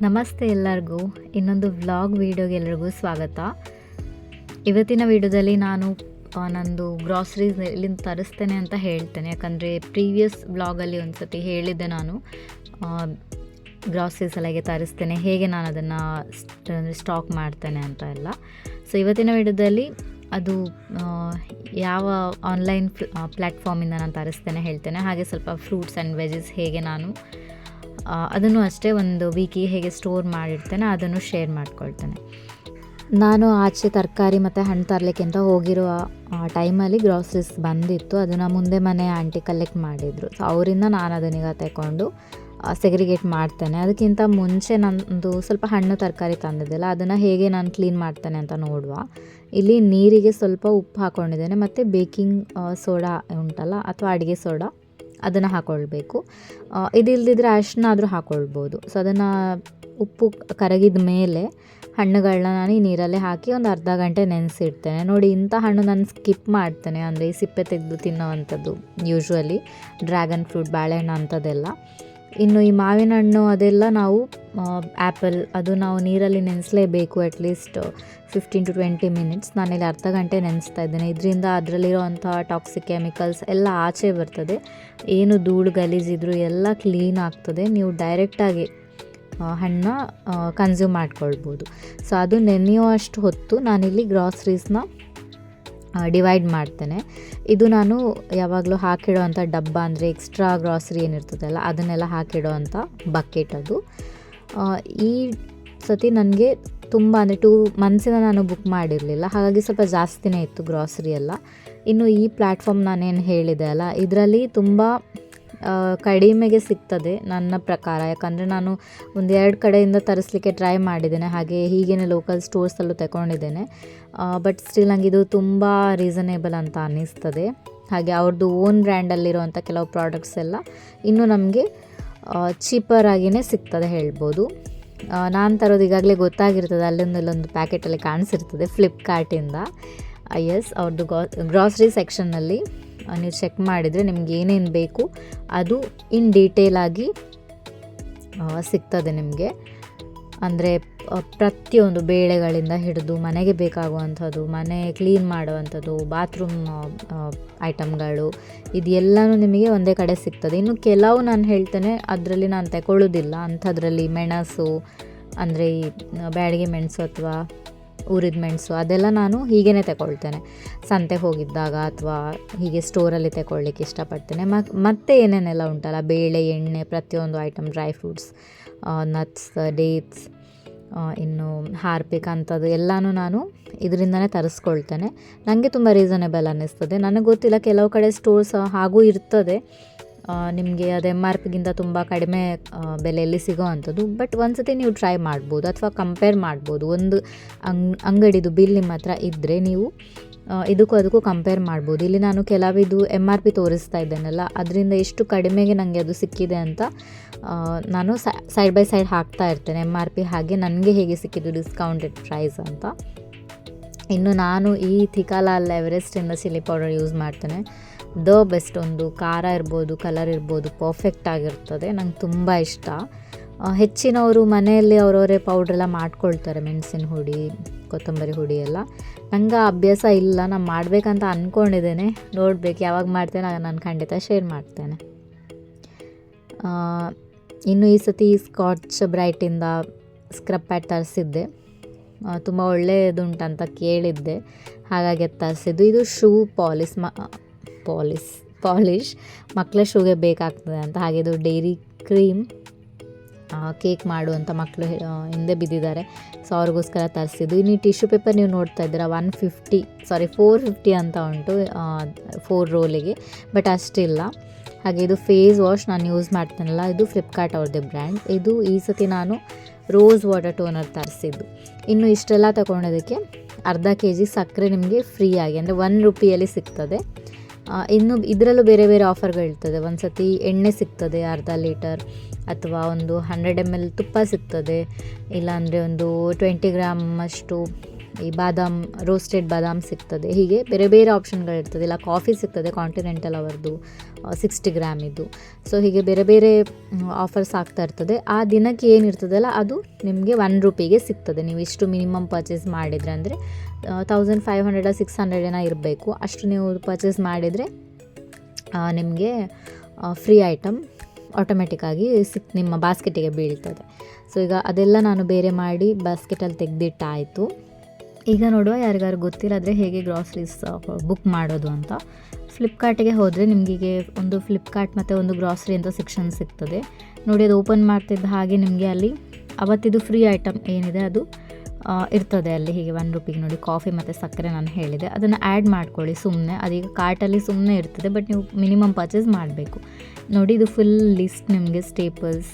ನಮಸ್ತೆ ಎಲ್ಲರಿಗೂ. ಇನ್ನೊಂದು ವ್ಲಾಗ್ ವೀಡಿಯೋಗೆ ಎಲ್ರಿಗೂ ಸ್ವಾಗತ. ಇವತ್ತಿನ ವಿಡಿಯೋದಲ್ಲಿ ನಾನು ನಂದು ಗ್ರಾಸರೀಸ್ ಇಲ್ಲಿಂದ ತರಿಸ್ತೇನೆ ಅಂತ ಹೇಳ್ತೇನೆ. ಯಾಕಂದರೆ ಪ್ರೀವಿಯಸ್ ವ್ಲಾಗಲ್ಲಿ ಒಂದು ಸತಿ ಹೇಳಿದ್ದೆ ನಾನು. ಗ್ರಾಸರೀಸ್ ಎಲ್ಲ ಹೇಗೆ ತರಿಸ್ತೇನೆ. ಹೇಗೆ ನಾನು ಅದನ್ನು ಸ್ಟಾಕ್ ಮಾಡ್ತೇನೆ ಅಂತ ಎಲ್ಲ. ಸೊ ಇವತ್ತಿನ ವಿಡಿಯೋದಲ್ಲಿ ಅದು ಯಾವ ಆನ್ಲೈನ್ ಪ್ಲ್ಯಾಟ್ಫಾರ್ಮಿಂದ ನಾನು ತರಿಸ್ತೇನೆ ಹೇಳ್ತೇನೆ. ಹಾಗೆ ಸ್ವಲ್ಪ ಫ್ರೂಟ್ಸ್ ಆ್ಯಂಡ್ ವೆಜಸ್ ಹೇಗೆ ನಾನು ಅದನ್ನು ಅಷ್ಟೇ ಒಂದು ವೀಕಿಗೆ ಹೇಗೆ ಸ್ಟೋರ್ ಮಾಡಿರ್ತೇನೆ ಅದನ್ನು ಶೇರ್ ಮಾಡ್ಕೊಳ್ತೇನೆ. ನಾನು ಆಚೆ ತರಕಾರಿ ಮತ್ತು ಹಣ್ಣು ತರಲಿಕ್ಕೆ ಅಂತ ಹೋಗಿರುವ ಟೈಮಲ್ಲಿ ಗ್ರಾಸರೀಸ್ ಬಂದಿತ್ತು. ಅದನ್ನು ಮುಂದೆ ಮನೆ ಆಂಟಿ ಕಲೆಕ್ಟ್ ಮಾಡಿದರು. ಸೊ ಅವರಿಂದ ನಾನು ಅದನ್ನೀಗ ತಗೊಂಡು ಸೆಗ್ರಿಗೇಟ್ ಮಾಡ್ತೇನೆ. ಅದಕ್ಕಿಂತ ಮುಂಚೆ ನಂದು ಸ್ವಲ್ಪ ಹಣ್ಣು ತರಕಾರಿ ತಂದಿದ್ದಿಲ್ಲ. ಅದನ್ನು ಹೇಗೆ ನಾನು ಕ್ಲೀನ್ ಮಾಡ್ತೇನೆ ಅಂತ ನೋಡುವ. ಇಲ್ಲಿ ನೀರಿಗೆ ಸ್ವಲ್ಪ ಉಪ್ಪು ಹಾಕ್ಕೊಂಡಿದ್ದೇನೆ ಮತ್ತು ಬೇಕಿಂಗ್ ಸೋಡಾ ಉಂಟಲ್ಲ, ಅಥವಾ ಅಡುಗೆ ಸೋಡಾ ಅದನ್ನು ಹಾಕ್ಕೊಳ್ಬೇಕು ಆ, ಇದಿಲ್ದಿದ್ರೆ ಅಷ್ಟನ್ನಾದರೂ ಹಾಕ್ಕೊಳ್ಬೋದು ಸೊ ಅದನ್ನು ಉಪ್ಪು ಕರಗಿದ ಮೇಲೆ ಹಣ್ಣುಗಳನ್ನ ನಾನು ಈ ನೀರಲ್ಲೇ ಹಾಕಿ ಒಂದು ಅರ್ಧ ಗಂಟೆ ನೆನೆಸಿಡ್ತೇನೆ. ನೋಡಿ ಇಂಥ ಹಣ್ಣು ನಾನು ಸ್ಕಿಪ್ ಮಾಡ್ತೇನೆ. ಅಂದರೆ ಈ ಸಿಪ್ಪೆ ತೆಗೆದು ತಿನ್ನೋವಂಥದ್ದು ಯೂಶ್ವಲಿ ಡ್ರ್ಯಾಗನ್ ಫ್ರೂಟ್ ಬಾಳೆಹಣ್ಣು ಅಂಥದ್ದೆಲ್ಲ. ಇನ್ನು ಈ ಮಾವಿನ ಹಣ್ಣು ಅದೆಲ್ಲ ನಾವು ಆ್ಯಪಲ್ ಅದು ನಾವು ನೀರಲ್ಲಿ ನೆನೆಸಲೇಬೇಕು at least fifteen to twenty minutes ನಾನಿಲ್ಲಿ ಅರ್ಧ ಗಂಟೆ ನೆನೆಸ್ತಾ ಇದ್ದೇನೆ. ಇದರಿಂದ ಅದರಲ್ಲಿರೋವಂಥ ಟಾಕ್ಸಿಕ್ ಕೆಮಿಕಲ್ಸ್ ಎಲ್ಲ ಆಚೆ ಬರ್ತದೆ. ಏನು ಧೂಳು, ಗಲೀಜಿದ್ರು ಎಲ್ಲ ಕ್ಲೀನ್ ಆಗ್ತದೆ. ನೀವು ಡೈರೆಕ್ಟಾಗಿ ಹಣ್ಣನ್ನ ಕನ್ಸ್ಯೂಮ್ ಮಾಡ್ಕೊಳ್ಬೋದು. ಸೊ ಅದು ನೆನೆಯುವಷ್ಟು ಹೊತ್ತು ನಾನಿಲ್ಲಿ ಗ್ರಾಸರೀಸ್ನ ಡಿವೈಡ್ ಮಾಡ್ತೇನೆ. ಇದು ನಾನು ಯಾವಾಗಲೂ ಹಾಕಿಡೋವಂಥ ಡಬ್ಬ ಅಂದರೆ ಎಕ್ಸ್ಟ್ರಾ ಗ್ರಾಸರಿ ಏನಿರ್ತದಲ್ಲ ಅದನ್ನೆಲ್ಲ ಹಾಕಿಡೋವಂಥ ಬಕೆಟ್ ಅದು. ಈ ಸತಿ ನನಗೆ ತುಂಬ ಅಂದರೆ ಟೂ ಮಂತ್ಸಿಂದ ನಾನು ಬುಕ್ ಮಾಡಿರಲಿಲ್ಲ. ಹಾಗಾಗಿ ಸ್ವಲ್ಪ ಜಾಸ್ತಿನೇ ಇತ್ತು ಗ್ರಾಸರಿ ಎಲ್ಲ. ಇನ್ನು ಈ ಪ್ಲ್ಯಾಟ್ಫಾರ್ಮ್ ನಾನೇನು ಹೇಳಿದೆ ಅಲ್ಲ, ಇದರಲ್ಲಿ ತುಂಬ ಕಡಿಮೆಗೆ ಸಿಗ್ತದೆ ನನ್ನ ಪ್ರಕಾರ. ಯಾಕಂದರೆ ನಾನು ಒಂದು ಎರಡು ಕಡೆಯಿಂದ ತರಿಸ್ಲಿಕ್ಕೆ ಟ್ರೈ ಮಾಡಿದ್ದೇನೆ. ಹಾಗೆ ಹೀಗೇನೆ ಲೋಕಲ್ ಸ್ಟೋರ್ಸಲ್ಲೂ ತಗೊಂಡಿದ್ದೇನೆ. ಬಟ್ ಸ್ಟಿಲ್ ಇದು ತುಂಬ ರೀಸನೇಬಲ್ ಅಂತ ಅನ್ನಿಸ್ತದೆ. ಹಾಗೆ ಅವ್ರದ್ದು ಓನ್ ಬ್ರ್ಯಾಂಡಲ್ಲಿರುವಂಥ ಕೆಲವು ಪ್ರಾಡಕ್ಟ್ಸ್ ಎಲ್ಲ ಇನ್ನೂ ನಮಗೆ ಚೀಪರ್ ಆಗಿಯೇ ಸಿಗ್ತದೆ ಹೇಳ್ಬೋದು. ನಾನು ತರೋದು ಈಗಾಗಲೇ ಗೊತ್ತಾಗಿರ್ತದೆ. ಅಲ್ಲೊಂದು ಇಲ್ಲೊಂದು ಪ್ಯಾಕೆಟಲ್ಲಿ ಕಾಣಿಸಿರ್ತದೆ ಫ್ಲಿಪ್ಕಾರ್ಟಿಂದ ಎಸ್ ಅವ್ರದ್ದು ಗ್ರಾಸರಿ ಸೆಕ್ಷನ್ನಲ್ಲಿ ನೀವು ಚೆಕ್ ಮಾಡಿದರೆ ನಿಮ್ಗೆ ಏನೇನು ಬೇಕು ಅದು ಇನ್ ಡೀಟೇಲ್ ಆಗಿ ಸಿಗ್ತದೆ ನಿಮಗೆ. ಅಂದರೆ ಪ್ರತಿಯೊಂದು ಬೇಳೆಗಳಿಂದ ಹಿಡಿದು ಮನೆಗೆ ಬೇಕಾಗುವಂಥದ್ದು, ಮನೆ ಕ್ಲೀನ್ ಮಾಡುವಂಥದ್ದು ಬಾತ್ರೂಮ್ ಐಟಮ್ಗಳು ಇದೆಲ್ಲನೂ ನಿಮಗೆ ಒಂದೇ ಕಡೆ ಸಿಗ್ತದೆ. ಇನ್ನು ಕೆಲವು ನಾನು ಹೇಳ್ತೇನೆ, ಅದರಲ್ಲಿ ನಾನು ತಗೊಳ್ಳೋದಿಲ್ಲ ಅಂಥದ್ರಲ್ಲಿ ಮೆಣಸು, ಅಂದರೆ ಈ ಬ್ಯಾಡಿಗೆ ಮೆಣಸು ಅಥವಾ ಉರಿದ ಮೆಣಸು, ಅದೆಲ್ಲ ನಾನು ಹೀಗೇ ತಗೊಳ್ತೇನೆ. ಸಂತೆಗೆ ಹೋಗಿದ್ದಾಗ ಅಥವಾ ಹೀಗೆ ಸ್ಟೋರಲ್ಲಿ ತಗೊಳ್ಳಿಕ್ಕೆ ಇಷ್ಟಪಡ್ತೇನೆ. ಮತ್ತೆ ಏನೇನೆಲ್ಲ ಉಂಟಲ್ಲ? ಬೇಳೆ, ಎಣ್ಣೆ, ಪ್ರತಿಯೊಂದು item dry fruits nuts dates ಇನ್ನು ಹಾರ್ಪಿಕ್ ಅಂಥದ್ದು ಎಲ್ಲನೂ ನಾನು ಇದರಿಂದನೇ ತರಿಸ್ಕೊಳ್ತೇನೆ. ನನಗೆ ತುಂಬ ರೀಸನೇಬಲ್ ಅನ್ನಿಸ್ತದೆ. ನನಗೆ ಗೊತ್ತಿಲ್ಲ, ಕೆಲವು ಕಡೆ ಸ್ಟೋರ್ಸ್ ಹಾಗೂ ಇರ್ತದೆ. ನಿಮಗೆ ಅದು ಎಂ ಆರ್ ಪಿಗಿಂತ ತುಂಬ ಕಡಿಮೆ ಬೆಲೆಯಲ್ಲಿ ಸಿಗೋ ಅಂಥದ್ದು. ಬಟ್ ಒಂದ್ಸತಿ ನೀವು ಟ್ರೈ ಮಾಡ್ಬೋದು ಅಥವಾ ಕಂಪೇರ್ ಮಾಡ್ಬೋದು. ಒಂದು ಅಂಗ್, ಅಂಗಡಿದು ಬಿಲ್ ನಿಮ್ಮ ಹತ್ರ ಇದ್ದರೆ ನೀವು ಇದಕ್ಕೂ ಅದಕ್ಕೂ ಕಂಪೇರ್ ಮಾಡ್ಬೋದು. ಇಲ್ಲಿ ನಾನು ಕೆಲವಿದು ಎಂ ಆರ್ ಪಿ ತೋರಿಸ್ತಾ ಇದ್ದೇನಲ್ಲ, ಅದರಿಂದ ಎಷ್ಟು ಕಡಿಮೆಗೆ ನನಗೆ ಅದು ಸಿಕ್ಕಿದೆ ಅಂತ ನಾನು ಸೈಡ್ ಬೈ ಸೈಡ್ ಹಾಕ್ತಾ ಇರ್ತೇನೆ ಎಂ ಆರ್ ಪಿ ಹಾಗೆ. ನನಗೆ ಹೇಗೆ ಸಿಕ್ಕಿದ್ದು ಡಿಸ್ಕೌಂಟೆಡ್ ಪ್ರೈಸ್ ಅಂತ. ಇನ್ನು ನಾನು ಈ ಥಿಕಾಲಾಲ್ ಎವರೆಸ್ಟಿಂದ ಚಿಲ್ಲಿ ಪೌಡರ್ ಯೂಸ್ ಮಾಡ್ತೇನೆ. ದ ಬೆಸ್ಟ್ ಒಂದು ಖಾರ ಇರ್ಬೋದು ಕಲರ್ ಇರ್ಬೋದು ಪರ್ಫೆಕ್ಟ್ ಆಗಿರ್ತದೆ, ನಂಗೆ ತುಂಬ ಇಷ್ಟ. ಹೆಚ್ಚಿನವರು ಮನೆಯಲ್ಲಿ ಅವರವರೇ ಪೌಡ್ರೆಲ್ಲ ಮಾಡ್ಕೊಳ್ತಾರೆ, ಮೆಣಸಿನ ಹುಡಿ, ಕೊತ್ತಂಬರಿ ಹುಡಿ ಎಲ್ಲ. ನಂಗೆ ಅಭ್ಯಾಸ ಇಲ್ಲ, ನಾನು ಮಾಡಬೇಕಂತ ಅಂದ್ಕೊಂಡಿದ್ದೇನೆ ನೋಡ್ಬೇಕು, ಯಾವಾಗ ಮಾಡ್ತೇನೆ ನಾನು ಖಂಡಿತ ಶೇರ್ ಮಾಡ್ತೇನೆ. ಇನ್ನು ಈ ಸತಿ ಸ್ಕಾಚ್ ಬ್ರೈಟಿಂದ ಸ್ಕ್ರಬ್ ಪ್ಯಾಡ್ ತರಿಸಿದ್ದೆ. ತುಂಬ ಒಳ್ಳೆಯದುಂಟಂತ ಕೇಳಿದ್ದೆ. ಹಾಗಾಗಿ ಅದು ತರಿಸಿದ್ದು. ಇದು ಶೂ ಪಾಲಿಸ್ ಮ ಪಾಲಿಸ್ ಪಾಲಿಷ್ ಮಕ್ಕಳ ಶೂಗೆ ಬೇಕಾಗ್ತದೆ ಅಂತ. ಹಾಗೆ ಇದು ಡೈರಿ ಕ್ರೀಮ್ ಕೇಕ್ ಮಾಡು ಅಂತ ಮಕ್ಕಳು ಹಿಂದೆ ಬಿದ್ದಿದ್ದಾರೆ. ಸೊ, ಅವ್ರಿಗೋಸ್ಕರ ತರಿಸಿದ್ದು. ಇನ್ನು ಟಿಶ್ಯೂ ಪೇಪರ್ ನೀವು ನೋಡ್ತಾ ಇದ್ದೀರಾ, one fifty, sorry, four fifty ಅಂತ ಉಂಟು ಫೋರ್ ರೋಲಿಗೆ, ಬಟ್ ಅಷ್ಟಿಲ್ಲ. ಹಾಗೆ ಇದು ಫೇಸ್ ವಾಶ್ ನಾನು ಯೂಸ್ ಮಾಡ್ತೇನಲ್ಲ, ಇದು ಫ್ಲಿಪ್ಕಾರ್ಟ್ ಅವ್ರದ್ದೇ ಬ್ರ್ಯಾಂಡ್. ಇದು ಈ ಸತಿ ನಾನು ರೋಸ್ ವಾಟರ್ ಟೋನರ್ ತರಿಸಿದ್ದು. ಇನ್ನು ಇಷ್ಟೆಲ್ಲ ತಗೊಂಡೋದಕ್ಕೆ ಅರ್ಧ ಕೆ ಜಿ ಸಕ್ಕರೆ ನಿಮಗೆ ಫ್ರೀ ಆಗಿ ಅಂದರೆ ಒನ್ ರುಪಿಯಲ್ಲಿ ಸಿಗ್ತದೆ. ಇನ್ನು ಇದರಲ್ಲೂ ಬೇರೆ ಬೇರೆ ಆಫರ್ಗಳಿರ್ತದೆ ಒಂದು ಸತಿ ಎಣ್ಣೆ ಸಿಗ್ತದೆ, ಅರ್ಧ ಲೀಟರ್ ಅಥವಾ ಒಂದು ಹಂಡ್ರೆಡ್ ಎಂ ಎಲ್ ತುಪ್ಪ ಸಿಗ್ತದೆ. ಇಲ್ಲಾಂದರೆ ಒಂದು ಟ್ವೆಂಟಿ ಗ್ರಾಮ್ ಅಷ್ಟು ಈ ಬಾದಾಮ್ ರೋಸ್ಟೆಡ್ ಬಾದಾಮ್ ಸಿಗ್ತದೆ. ಹೀಗೆ ಬೇರೆ ಬೇರೆ ಆಪ್ಷನ್ಗಳಿರ್ತದೆ ಇಲ್ಲ ಕಾಫಿ ಸಿಗ್ತದೆ ಕಾಂಟಿನೆಂಟಲ್ ಅವರದ್ದು ಸಿಕ್ಸ್ಟಿ ಗ್ರಾಮ್ ಇದು. ಸೊ ಹೀಗೆ ಬೇರೆ ಬೇರೆ ಆಫರ್ಸ್ ಆಗ್ತಾ ಇರ್ತದೆ. ಆ ದಿನಕ್ಕೆ ಏನಿರ್ತದಲ್ಲ, ಅದು ನಿಮಗೆ ಒನ್ ರುಪಿಗೆ ಸಿಗ್ತದೆ. ನೀವು ಇಷ್ಟು ಮಿನಿಮಮ್ ಪರ್ಚೇಸ್ ಮಾಡಿದರೆ ಅಂದರೆ thousand five hundred six hundred ಏನೋ ಇರಬೇಕು. ಅಷ್ಟು ನೀವು ಪರ್ಚೇಸ್ ಮಾಡಿದರೆ ನಿಮಗೆ ಫ್ರೀ ಐಟಮ್ ಆಟೋಮೆಟಿಕ್ಕಾಗಿ ಸಿಕ್, ನಿಮ್ಮ ಬಾಸ್ಕೆಟಿಗೆ ಬೀಳ್ತದೆ. ಸೊ ಈಗ ಅದೆಲ್ಲ ನಾನು ಬೇರೆ ಮಾಡಿ ಬಾಸ್ಕೆಟಲ್ಲಿ ತೆಗೆದಿಟ್ಟಾಯಿತು. ಈಗ ನೋಡುವ ಯಾರಿಗಾರು ಗೊತ್ತಿಲ್ಲದ್ರೆ ಹೇಗೆ ಗ್ರಾಸರೀಸ್ ಬುಕ್ ಮಾಡೋದು ಅಂತ. ಫ್ಲಿಪ್ಕಾರ್ಟಿಗೆ ಹೋದರೆ ನಿಮಗೆ ಒಂದು ಫ್ಲಿಪ್ಕಾರ್ಟ್ ಮತ್ತು ಒಂದು ಗ್ರಾಸರಿ ಅಂತ ಸೆಕ್ಷನ್ ಸಿಗ್ತದೆ. ನೋಡಿ, ಅದು ಓಪನ್ ಮಾಡ್ತಿದ್ದ ಹಾಗೆ ನಿಮಗೆ ಅಲ್ಲಿ ಅವತ್ತಿದು ಫ್ರೀ ಐಟಮ್ ಏನಿದೆ ಅದು ಇರ್ತದೆ ಅಲ್ಲಿ ಹೀಗೆ ಒನ್ ರುಪಿಗೆ ನೋಡಿ ಕಾಫಿ ಮತ್ತು ಸಕ್ಕರೆ ನಾನು ಹೇಳಿದೆ. ಅದನ್ನು ಆ್ಯಡ್ ಮಾಡ್ಕೊಳ್ಳಿ ಸುಮ್ಮನೆ ಅದೀಗ ಕಾರ್ಟಲ್ಲಿ ಸುಮ್ಮನೆ ಇರ್ತದೆ ಬಟ್ ನೀವು ಮಿನಿಮಮ್ ಪರ್ಚೇಸ್ ಮಾಡಬೇಕು. ನೋಡಿ ಇದು ಫುಲ್ ಲಿಸ್ಟ್ ನಿಮಗೆ staples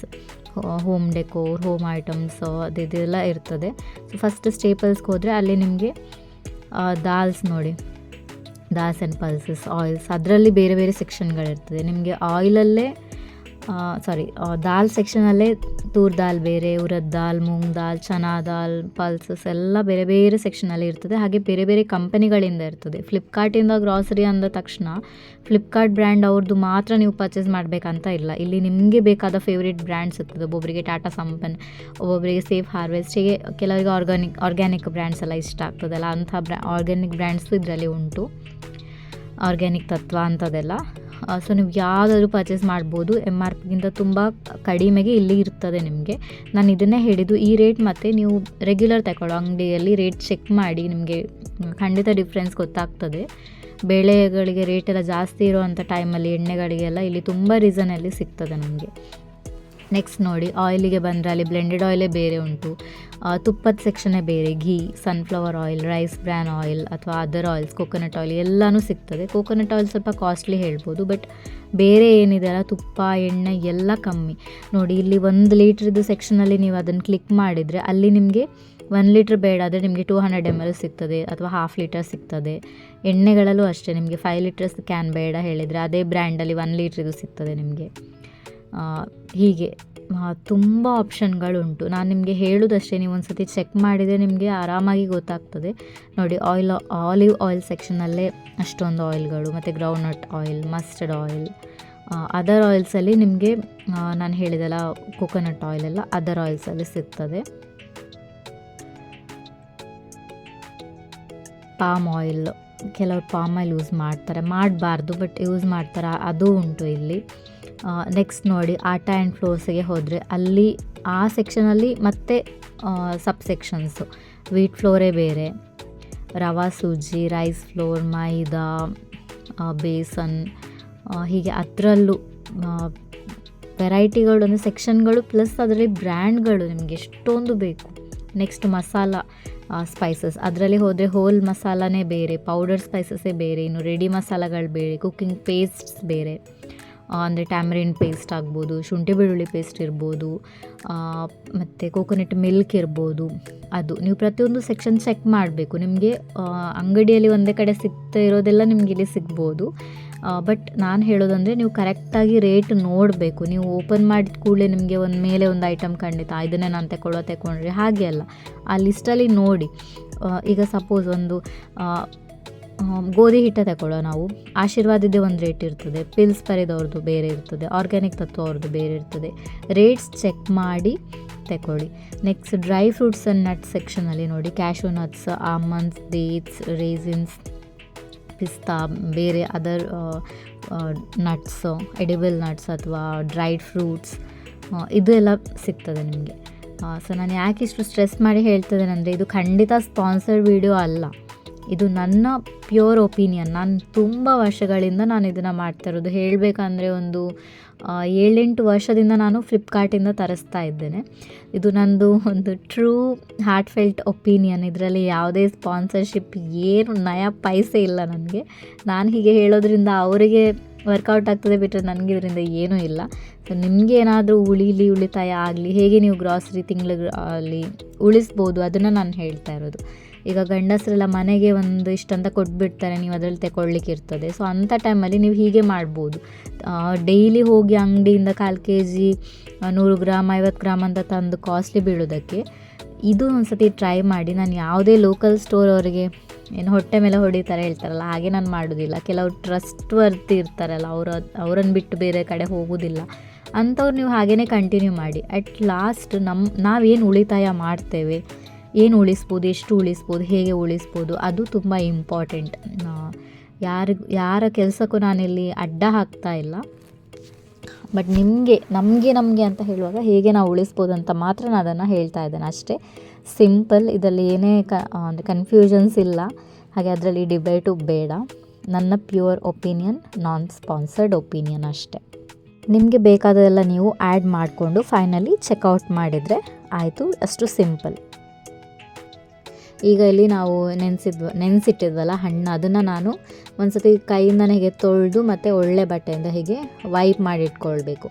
home decor home items ಅದು ಇದೆಲ್ಲ ಇರ್ತದೆ. ಸೊ ಫಸ್ಟ್ ಸ್ಟೇಪಲ್ಸ್ಗೆ ಹೋದರೆ ಅಲ್ಲಿ ನಿಮಗೆ ದಾಲ್ಸ್ ನೋಡಿ. ದಾಲ್ಸ್ ಆ್ಯಂಡ್ ಪಲ್ಸಸ್ ಆಯಿಲ್ಸ್ ಅದರಲ್ಲಿ ಬೇರೆ ಬೇರೆ ಸೆಕ್ಷನ್ಗಳಿರ್ತದೆ ನಿಮಗೆ ಆಯಿಲಲ್ಲೇ ಸಾರಿ ದಾಲ್ ಸೆಕ್ಷನಲ್ಲೇ ತೂರ್ ದಾಲ್ ಬೇರೆ, ಉರದ್ ದಾಲ್, ಮೂಂಗ್ ದಾಲ್, ಚನಾ ದಾಲ್ ಪಲ್ಸಸ್ ಎಲ್ಲ ಬೇರೆ ಬೇರೆ ಸೆಕ್ಷನಲ್ಲಿ ಇರ್ತದೆ. ಹಾಗೆ ಬೇರೆ ಬೇರೆ ಕಂಪನಿಗಳಿಂದ ಇರ್ತದೆ. ಫ್ಲಿಪ್ಕಾರ್ಟಿಂದ ಗ್ರಾಸರಿ ಅಂದ ತಕ್ಷಣ ಫ್ಲಿಪ್ಕಾರ್ಟ್ ಬ್ರ್ಯಾಂಡ್ ಅವ್ರದ್ದು ಮಾತ್ರ ನೀವು ಪರ್ಚೇಸ್ ಮಾಡಬೇಕಂತ ಇಲ್ಲ. ಇಲ್ಲಿ ನಿಮಗೆ ಬೇಕಾದ ಫೇವ್ರೇಟ್ ಬ್ರ್ಯಾಂಡ್ಸ್ ಇರ್ತದೆ ಒಬ್ಬೊಬ್ಬರಿಗೆ ಟಾಟಾ ಸಂಪನ್ ಒಬ್ಬೊಬ್ಬರಿಗೆ ಸೇಫ್ ಹಾರ್ವೆಸ್ಟ್ ಹೀಗೆ ಕೆಲವರಿಗೆ ಆರ್ಗಾನಿಕ್ ಆರ್ಗ್ಯಾನಿಕ್ ಬ್ರ್ಯಾಂಡ್ಸ್ ಎಲ್ಲ ಇಷ್ಟ ಆಗ್ತದಲ್ಲ. ಅಂಥ ಬ್ರ್ಯಾ ಆರ್ಗ್ಯಾನಿಕ್ ಬ್ರ್ಯಾಂಡ್ಸು ಇದರಲ್ಲಿ ಉಂಟು. ಆರ್ಗ್ಯಾನಿಕ್ ತತ್ವ ಅಂಥದ್ದೆಲ್ಲ ಸೊ ನೀವು ಯಾವುದಾದ್ರೂ ಪರ್ಚೇಸ್ ಮಾಡ್ಬೋದು. ಎಂ ಆರ್ ಪಿಗಿಂತ ತುಂಬ ಕಡಿಮೆಗೆ ಇಲ್ಲಿ ಇರ್ತದೆ ನಿಮಗೆ. ನಾನು ಇದನ್ನೇ ಹೇಳಿದ್ದು, ಈ ರೇಟ್ ಮತ್ತು ನೀವು ರೆಗ್ಯುಲರ್ ತಗೊಳ್ಳೋ ಅಂಗಡಿಯಲ್ಲಿ ರೇಟ್ ಚೆಕ್ ಮಾಡಿ ನಿಮಗೆ ಖಂಡಿತ ಡಿಫ್ರೆನ್ಸ್ ಗೊತ್ತಾಗ್ತದೆ. ಬೆಳೆಗಳಿಗೆ ರೇಟ್ ಎಲ್ಲ ಜಾಸ್ತಿ ಇರುವಂಥ ಟೈಮಲ್ಲಿ ಎಣ್ಣೆಗಳಿಗೆಲ್ಲ ಇಲ್ಲಿ ತುಂಬ ರೀಸನಲ್ಲಿ ಸಿಗ್ತದೆ ನಮಗೆ. ನೆಕ್ಸ್ಟ್ ನೋಡಿ ಆಯಿಲಿಗೆ ಬಂದರೆ ಅಲ್ಲಿ ಬ್ಲೆಂಡೆಡ್ ಆಯಿಲೇ ಬೇರೆ ಉಂಟು. ತುಪ್ಪದ ಸೆಕ್ಷನೇ ಬೇರೆ, ghee sunflower oil rice bran oil ಅಥವಾ ಅದರ್ ಆಯಿಲ್ಸ್ ಕೋಕೋನಟ್ ಆಯಿಲ್ ಎಲ್ಲನೂ ಸಿಗ್ತದೆ. ಕೋಕೋನಟ್ ಆಯಿಲ್ ಸ್ವಲ್ಪ ಕಾಸ್ಟ್ಲಿ ಹೇಳ್ಬೋದು ಬಟ್ ಬೇರೆ ಏನಿದೆ ಅಲ್ಲ, ತುಪ್ಪ, ಎಣ್ಣೆ ಎಲ್ಲ ಕಮ್ಮಿ. ನೋಡಿ, ಇಲ್ಲಿ ಒಂದು ಲೀಟ್ರದ್ದು ಸೆಕ್ಷನಲ್ಲಿ ನೀವು ಅದನ್ನು ಕ್ಲಿಕ್ ಮಾಡಿದರೆ ಅಲ್ಲಿ ನಿಮಗೆ ಒನ್ ಲೀಟ್ರ್ ಬೇಡ ಆದರೆ ನಿಮಗೆ ಟೂ ಹಂಡ್ರೆಡ್ ಎಂ ಎಲ್ ಸಿಗ್ತದೆ ಅಥವಾ ಹಾಫ್ ಲೀಟರ್ ಸಿಗ್ತದೆ. ಎಣ್ಣೆಗಳಲ್ಲೂ ಅಷ್ಟೇ, ನಿಮಗೆ ಫೈವ್ ಲೀಟರ್ಸ್ ಕ್ಯಾನ್ ಬೇಡ ಹೇಳಿದರೆ, ಅದೇ ಬ್ರ್ಯಾಂಡಲ್ಲಿ ಒನ್ ಲೀಟ್ರಿದು ಸಿಗ್ತದೆ ನಿಮಗೆ. ಹೀಗೆ ತುಂಬ ಆಪ್ಷನ್ಗಳುಂಟು ನಾನು ನಿಮಗೆ ಹೇಳೋದಷ್ಟೇ, ನೀವು ಒಂದು ಸತಿ ಚೆಕ್ ಮಾಡಿದರೆ ನಿಮಗೆ ಆರಾಮಾಗಿ ಗೊತ್ತಾಗ್ತದೆ. ನೋಡಿ ಆಯಿಲ್ ಆಲಿವ್ ಆಯಿಲ್ ಸೆಕ್ಷನಲ್ಲೇ ಅಷ್ಟೊಂದು ಆಯಿಲ್ಗಳು ಮತ್ತು groundnut oil mustard oil other ಆಯಿಲ್ಸಲ್ಲಿ ನಿಮಗೆ ನಾನು ಹೇಳಿದೆಲ್ಲ ಕೊಕೊನಟ್ ಆಯಿಲ್ ಎಲ್ಲ ಅದರ್ ಆಯಿಲ್ಸಲ್ಲಿ ಸಿಗ್ತದೆ. ಪಾಮ್ ಆಯಿಲ್ ಕೆಲವರು ಪಾಮ್ ಆಯಿಲ್ ಯೂಸ್ ಮಾಡ್ತಾರೆ. ಮಾಡಬಾರ್ದು ಬಟ್ ಯೂಸ್ ಮಾಡ್ತಾರೆ, ಅದು ಉಂಟು ಇಲ್ಲಿ. ನೆಕ್ಸ್ಟ್ ನೋಡಿ ಆಟ ಆ್ಯಂಡ್ ಫ್ಲೋರ್ಸ್ಗೆ ಹೋದರೆ ಅಲ್ಲಿ ಆ ಸೆಕ್ಷನಲ್ಲಿ ಮತ್ತೆ ಸಬ್ ಸೆಕ್ಷನ್ಸು ವೀಟ್ ಫ್ಲೋರೇ ಬೇರೆ, ರವಾ ಸೂಜಿ ರೈಸ್ ಫ್ಲೋರ್ ಮೈದಾ ಬೇಸನ್ ಹೀಗೆ ಅದರಲ್ಲೂ ವೆರೈಟಿಗಳು ಅಂದರೆ ಸೆಕ್ಷನ್ಗಳು ಪ್ಲಸ್ ಅದರಲ್ಲಿ ಬ್ರ್ಯಾಂಡ್ಗಳು ನಿಮಗೆ ಎಷ್ಟೊಂದು ಬೇಕು. ನೆಕ್ಸ್ಟ್ ಮಸಾಲ ಸ್ಪೈಸಸ್ ಅದರಲ್ಲಿ ಹೋದರೆ ಹೋಲ್ ಮಸಾಲಾನೇ ಬೇರೆ ಪೌಡರ್ ಸ್ಪೈಸಸ್ಸೇ ಬೇರೆ, ಇನ್ನು ರೆಡಿ ಮಸಾಲಗಳು ಬೇರೆ ಕುಕ್ಕಿಂಗ್ ಪೇಸ್ಟ್ಸ್ ಬೇರೆ. ಅಂದರೆ ಟ್ಯಾಮರಿನ್ ಪೇಸ್ಟ್ ಆಗ್ಬೋದು ಶುಂಠಿ ಬೆಳ್ಳುಳ್ಳಿ ಪೇಸ್ಟ್ ಇರ್ಬೋದು ಮತ್ತು ಕೋಕೋನಟ್ ಮಿಲ್ಕ್ ಇರ್ಬೋದು, ಅದು ನೀವು ಪ್ರತಿಯೊಂದು ಸೆಕ್ಷನ್ ಚೆಕ್ ಮಾಡಬೇಕು. ನಿಮಗೆ ಅಂಗಡಿಯಲ್ಲಿ ಒಂದೇ ಕಡೆ ಸಿಗ್ತಾ ಇರೋದೆಲ್ಲ ನಿಮಗೆ ಇಲ್ಲಿ ಸಿಗ್ಬೋದು. ಬಟ್ ನಾನು ಹೇಳೋದಂದರೆ ನೀವು ಕರೆಕ್ಟಾಗಿ ರೇಟ್ ನೋಡಬೇಕು. ನೀವು ಓಪನ್ ಮಾಡಿದ ಕೂಡಲೇ ನಿಮಗೆ ಒಂದು ಮೇಲೆ ಒಂದು ಐಟಮ್ ಖಂಡಿತ ಇದನ್ನೇ ನಾನು ತಗೊಳ್ಳೋ ತಗೊಂಡ್ರೆ ಹಾಗೆ ಅಲ್ಲ. ಆ ಲಿಸ್ಟಲ್ಲಿ ನೋಡಿ. ಈಗ ಸಪೋಸ್ ಒಂದು ಗೋಧಿ ಹಿಟ್ಟ ತಗೊಳ್ಳೋ ನಾವು. ಆಶೀರ್ವಾದದ್ದೇ ಒಂದು ರೇಟ್ ಇರ್ತದೆ. ಪಿಲ್ಸ್ ಪರಿದವ್ರದ್ದು ಬೇರೆ ಇರ್ತದೆ. ಆರ್ಗ್ಯಾನಿಕ್ ತತ್ವ ಅವ್ರದ್ದು ಬೇರೆ ಇರ್ತದೆ. ರೇಟ್ಸ್ ಚೆಕ್ ಮಾಡಿ ತಗೊಳ್ಳಿ. Next dry fruits and nuts ಸೆಕ್ಷನಲ್ಲಿ ನೋಡಿ. Cashew nuts almonds dates raisins pista ಬೇರೆ ಅದರ್ ನಟ್ಸ್ ಎಡಿಬಲ್ ನಟ್ಸ್ ಅಥವಾ ಡ್ರೈಡ್ ಫ್ರೂಟ್ಸ್ ಇದು ಎಲ್ಲ ಸಿಗ್ತದೆ ನಿಮಗೆ. ಸೊ ನಾನು ಯಾಕೆ ಇಷ್ಟು ಸ್ಟ್ರೆಸ್ ಮಾಡಿ ಹೇಳ್ತಿದ್ದೇನೆಂದರೆ ಇದು ಖಂಡಿತ ಸ್ಪಾನ್ಸರ್ಡ್ ವಿಡಿಯೋ ಅಲ್ಲ. ಇದು ನನ್ನ ಪ್ಯೂರ್ ಒಪಿನಿಯನ್ ನಾನು ತುಂಬ ವರ್ಷಗಳಿಂದ ನಾನು ಇದನ್ನು ಮಾಡ್ತಾ ಇರೋದು. ಹೇಳಬೇಕಂದ್ರೆ ಒಂದು ಏಳೆಂಟು ವರ್ಷದಿಂದ ನಾನು ಫ್ಲಿಪ್ಕಾರ್ಟಿಂದ ತರಿಸ್ತಾ ಇದ್ದೇನೆ. ಇದು ನಂದು ಒಂದು ಟ್ರೂ ಹಾರ್ಟ್ ಫೆಲ್ಟ್ ಒಪಿನಿಯನ್ ಇದರಲ್ಲಿ ಯಾವುದೇ ಸ್ಪಾನ್ಸರ್ಶಿಪ್ ಏನು ನಯ ಪೈಸೆ ಇಲ್ಲ ನನಗೆ. ನಾನು ಹೀಗೆ ಹೇಳೋದ್ರಿಂದ ಅವರಿಗೆ ವರ್ಕೌಟ್ ಆಗ್ತದೆ ಬಿಟ್ಟರೆ ನನಗೆ ಇದರಿಂದ ಏನೂ ಇಲ್ಲ. ಸೊ ನಿಮಗೆ ಏನಾದರೂ ಉಳಿಲಿ ಉಳಿತಾಯ ಆಗಲಿ, ಹೇಗೆ ನೀವು ಗ್ರಾಸರಿ ತಿಂಗಳಲ್ಲಿ ಉಳಿಸ್ಬೋದು ಅದನ್ನು ನಾನು ಹೇಳ್ತಾ ಇರೋದು. ಈಗ ಗಂಡಸರೆಲ್ಲ ಮನೆಗೆ ಒಂದು ಇಷ್ಟಂತ ಕೊಟ್ಬಿಡ್ತಾರೆ, ನೀವು ಅದರಲ್ಲಿ ತಗೊಳ್ಲಿಕ್ಕೆ ಇರ್ತದೆ. ಸೊ ಅಂಥ ಟೈಮಲ್ಲಿ ನೀವು ಹೀಗೆ ಮಾಡ್ಬೋದು. ಡೈಲಿ ಹೋಗಿ ಅಂಗಡಿಯಿಂದ ಕಾಲು ಕೆ ಜಿ ನೂರು ಗ್ರಾಮ್, ಐವತ್ತು ಗ್ರಾಮ್ ಅಂತ ತಂದು ಕಾಸ್ಟ್ಲಿ ಬೀಳೋದಕ್ಕೆ ಇದು ಒಂದು ಸತಿ ಟ್ರೈ ಮಾಡಿ. ನಾನು ಯಾವುದೇ ಲೋಕಲ್ ಸ್ಟೋರ್ ಅವರಿಗೆ ಏನು ಹೊಟ್ಟೆ ಮೇಲೆ ಹೊಡಿತಾರೆ ಹೇಳ್ತಾರಲ್ಲ, ಹಾಗೆ ನಾನು ಮಾಡೋದಿಲ್ಲ. ಕೆಲವು ಟ್ರಸ್ಟ್ ವರ್ತಿ ಇರ್ತಾರಲ್ಲ, ಅವರ, ಅವರನ್ನು ಬಿಟ್ಟು ಬೇರೆ ಕಡೆ ಹೋಗೋದಿಲ್ಲ. ಅಂಥವ್ರು ನೀವು ಹಾಗೇ ಕಂಟಿನ್ಯೂ ಮಾಡಿ. ಅಟ್ ಲಾಸ್ಟ್ ನಮ್ಮ ನಾವೇನು ಉಳಿತಾಯ ಮಾಡ್ತೇವೆ? ಏನು ಉಳಿಸ್ಬೋದು, ಎಷ್ಟು ಉಳಿಸ್ಬೋದು, ಹೇಗೆ ಉಳಿಸ್ಬೋದು, ಅದು ತುಂಬ ಇಂಪಾರ್ಟೆಂಟ್ ಯಾರಿಗೂ ಯಾರ ಕೆಲಸಕ್ಕೂ ನಾನಿಲ್ಲಿ ಅಡ್ಡ ಹಾಕ್ತಾ ಇಲ್ಲ. ಬಟ್ ನಿಮಗೆ, ನಮಗೆ ನಮಗೆ ಅಂತ ಹೇಳುವಾಗ ಹೇಗೆ ನಾವು ಉಳಿಸ್ಬೋದು ಅಂತ ಮಾತ್ರ ನಾನು ಅದನ್ನು ಹೇಳ್ತಾ ಇದ್ದೇನೆ. ಅಷ್ಟೇ ಸಿಂಪಲ್ ಇದರಲ್ಲಿ ಏನೇ ಕ ಅಂದರೆ ಕನ್ಫ್ಯೂಷನ್ಸ್ ಇಲ್ಲ. ಹಾಗೆ ಅದರಲ್ಲಿ ಡಿಬೇಟು ಬೇಡ. ನನ್ನ pure opinion non sponsored opinion ಅಷ್ಟೇ. ನಿಮಗೆ ಬೇಕಾದೆಲ್ಲ ನೀವು ಆ್ಯಡ್ ಮಾಡಿಕೊಂಡು ಫೈನಲಿ ಚೆಕ್ಔಟ್ ಮಾಡಿದರೆ ಆಯಿತು, ಅಷ್ಟು ಸಿಂಪಲ್ ಈಗ ಇಲ್ಲಿ ನಾವು ನೆನೆಸಿದ್ವ ನೆನೆಸಿಟ್ಟಿದ್ವಲ್ಲ ಹಣ್ಣು, ಅದನ್ನು ನಾನು ಒಂದು ಸತಿ ಕೈಯಿಂದನೇ ಹೀಗೆ ತೊಳೆದು ಮತ್ತು ಒಳ್ಳೆ ಬಟ್ಟೆಯಿಂದ ಹೀಗೆ ವೈಪ್ ಮಾಡಿ ಇಟ್ಕೊಳ್ಬೇಕು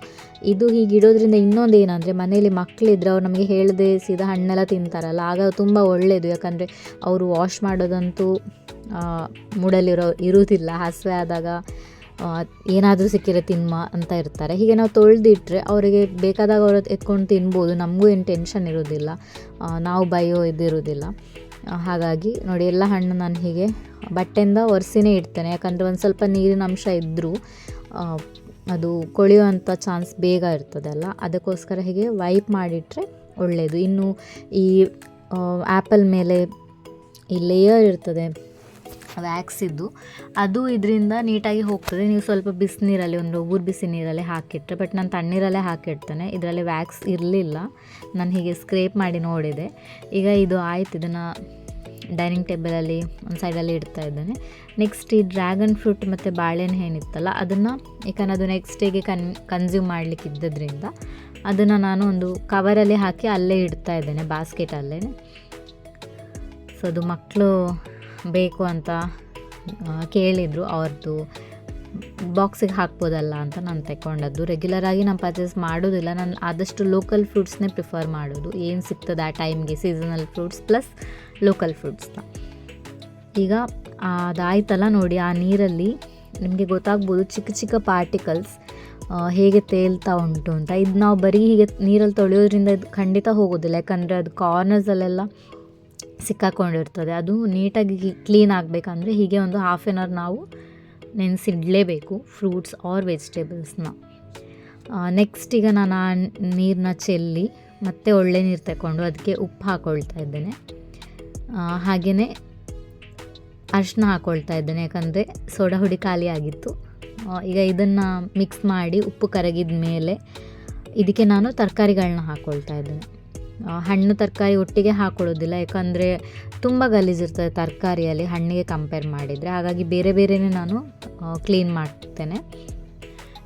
ಇದು ಹೀಗೆ ಇಡೋದ್ರಿಂದ ಇನ್ನೊಂದು ಏನಂದರೆ ಮನೇಲಿ ಮಕ್ಕಳಿದ್ರೆ ಅವ್ರು ನಮಗೆ ಹೇಳದೆ ಸೀದಾ ಹಣ್ಣೆಲ್ಲ ತಿಂತಾರಲ್ಲ, ಆಗ ತುಂಬ ಒಳ್ಳೆಯದು ಯಾಕಂದರೆ ಅವರು ವಾಶ್ ಮಾಡೋದಂತೂ ಮೂಡಲ್ಲಿರೋ ಇರುವುದಿಲ್ಲ ಹಸಿವೆ ಆದಾಗ ಏನಾದರೂ ಸಿಕ್ಕಿರೆ ತಿನ್ಮ ಅಂತ ಇರ್ತಾರೆ. ಹೀಗೆ ನಾವು ತೊಳೆದಿಟ್ರೆ ಅವರಿಗೆ ಬೇಕಾದಾಗ ಅವರು ಎತ್ಕೊಂಡು ತಿನ್ಬೋದು. ನಮಗೂ ಏನು ಟೆನ್ಷನ್ ಇರೋದಿಲ್ಲ. ನಾವು ಬಯೋ ಇದಿರೋದಿಲ್ಲ. ಹಾಗಾಗಿ ನೋಡಿ, ಎಲ್ಲ ಹಣ್ಣು ನಾನು ಹೀಗೆ ಬಟ್ಟೆಯಿಂದ ಒರೆಸಿನೇ ಇಡ್ತೇನೆ. ಯಾಕಂದರೆ ಒಂದು ಸ್ವಲ್ಪ ನೀರಿನ ಅಂಶ ಇದ್ದರೂ ಅದು ಕೊಳೆಯುವಂಥ ಚಾನ್ಸ್ ಬೇಗ ಇರ್ತದಲ್ಲ ಅದಕ್ಕೋಸ್ಕರ ಹೀಗೆ ವೈಪ್ ಮಾಡಿಟ್ರೆ ಒಳ್ಳೆಯದು ಇನ್ನು ಈ ಆ್ಯಪಲ್ ಮೇಲೆ ಈ ಲೇಯರ್ ಇರ್ತದೆ. ವ್ಯಾಕ್ಸ್ ಇದ್ದು, ಅದು ಇದರಿಂದ ನೀಟಾಗಿ ಹೋಗ್ತದೆ. ನೀವು ಸ್ವಲ್ಪ ಬಿಸಿನೀರಲ್ಲಿ, ಒಂದು ಒಬ್ಬರು ಬಿಸಿ ನೀರಲ್ಲಿ ಹಾಕಿಟ್ರೆ ಬಟ್ ನಾನು ತಣ್ಣೀರಲ್ಲೇ ಹಾಕಿಡ್ತೇನೆ. ಇದರಲ್ಲಿ ವ್ಯಾಕ್ಸ್ ಇರಲಿಲ್ಲ. ನಾನು ಹೀಗೆ ಸ್ಕ್ರೇಪ್ ಮಾಡಿ ನೋಡಿದೆ. ಈಗ ಇದು ಆಯ್ತು. ಇದನ್ನು ಡೈನಿಂಗ್ ಟೇಬಲಲ್ಲಿ ಒಂದು ಸೈಡಲ್ಲಿ ಇಡ್ತಾ ಇದ್ದೇನೆ. ನೆಕ್ಸ್ಟ್ ಈ ಡ್ರ್ಯಾಗನ್ ಫ್ರೂಟ್ ಮತ್ತು ಬಾಳೆಹಣ್ಣು ಏನಿತ್ತಲ್ಲ, ಅದನ್ನು ಯಾಕಂದ್ರೆ ಅದು ನೆಕ್ಸ್ಟ್ ಡೇಗೆ ಕನ್ ಕನ್ಸ್ಯೂಮ್ ಮಾಡಲಿಕ್ಕೆ ಇದ್ದದ್ರಿಂದ, ಅದನ್ನು ನಾನು ಒಂದು ಕವರಲ್ಲಿ ಹಾಕಿ ಅಲ್ಲೇ ಇಡ್ತಾ ಇದ್ದೇನೆ ಬಾಸ್ಕೆಟಲ್ಲೇ ಸೊ ಅದು ಮಕ್ಕಳು ಬೇಕು ಅಂತ ಕೇಳಿದರು. ಅವ್ರದ್ದು ಬಾಕ್ಸಿಗೆ ಹಾಕ್ಬೋದಲ್ಲ ಅಂತ ನಾನು ತಗೊಂಡದ್ದು ರೆಗ್ಯುಲರಾಗಿ ನಾನು ಪರ್ಚೇಸ್ ಮಾಡೋದಿಲ್ಲ. ನಾನು ಆದಷ್ಟು ಲೋಕಲ್ ಫ್ರೂಟ್ಸ್ನೇ ಪ್ರಿಫರ್ ಮಾಡೋದು. ಏನು ಸಿಗ್ತದೆ ಆ ಟೈಮ್ಗೆ ಸೀಸನಲ್ ಫ್ರೂಟ್ಸ್ ಪ್ಲಸ್ ಲೋಕಲ್ ಫ್ರೂಟ್ಸ್ನ ಈಗ ಅದಾಯ್ತಲ್ಲ ನೋಡಿ, ಆ ನೀರಲ್ಲಿ ನಿಮಗೆ ಗೊತ್ತಾಗ್ಬೋದು ಚಿಕ್ಕ ಚಿಕ್ಕ ಪಾರ್ಟಿಕಲ್ಸ್ ಹೇಗೆ ತೇಲ್ತಾ ಉಂಟು ಅಂತ. ಇದು ನಾವು ಬರೀ ಹೀಗೆ ನೀರಲ್ಲಿ ತೊಳೆಯೋದ್ರಿಂದ ಇದು ಖಂಡಿತ ಹೋಗೋದಿಲ್ಲ. ಯಾಕಂದರೆ ಅದು ಕಾರ್ನರ್ಸಲ್ಲೆಲ್ಲ ಸಿಕ್ಕಾಕೊಂಡಿರ್ತದೆ. ಅದು ನೀಟಾಗಿ ಕ್ಲೀನ್ ಆಗಬೇಕಂದ್ರೆ ಹೀಗೆ ಒಂದು ಹಾಫ್ ಆನ್ ಅವರ್ ನಾವು ನೆನೆಸಿಡಲೇಬೇಕು ಫ್ರೂಟ್ಸ್ ಆರ್ ವೆಜಿಟೇಬಲ್ಸ್ನ ನೆಕ್ಸ್ಟ್ ಈಗ ನಾನು ಆ ನೀರನ್ನ ಚೆಲ್ಲಿ ಮತ್ತೆ ಒಳ್ಳೆ ನೀರು ತಗೊಂಡು ಅದಕ್ಕೆ ಉಪ್ಪು ಹಾಕ್ಕೊಳ್ತಾ ಇದ್ದೇನೆ. ಹಾಗೆಯೇ ಅರಿಶಿನ ಹಾಕ್ಕೊಳ್ತಾ ಇದ್ದೇನೆ, ಯಾಕಂದರೆ ಸೋಡಾ ಹುಡಿ ಖಾಲಿ ಆಗಿತ್ತು. ಈಗ ಇದನ್ನು ಮಿಕ್ಸ್ ಮಾಡಿ ಉಪ್ಪು ಕರಗಿದ ಮೇಲೆ ಇದಕ್ಕೆ ನಾನು ತರಕಾರಿಗಳನ್ನ ಹಾಕ್ಕೊಳ್ತಾ ಇದ್ದೇನೆ. ಹಣ್ಣು ತರಕಾರಿ ಒಟ್ಟಿಗೆ ಹಾಕೊಳ್ಳೋದಿಲ್ಲ, ಯಾಕಂದರೆ ತುಂಬ ಗಲೀಜಿರ್ತದೆ ತರಕಾರಿಯಲ್ಲಿ ಹಣ್ಣಿಗೆ ಕಂಪೇರ್ ಮಾಡಿದರೆ. ಹಾಗಾಗಿ ಬೇರೆ ಬೇರೆನೇ ನಾನು ಕ್ಲೀನ್ ಮಾಡ್ತೇನೆ.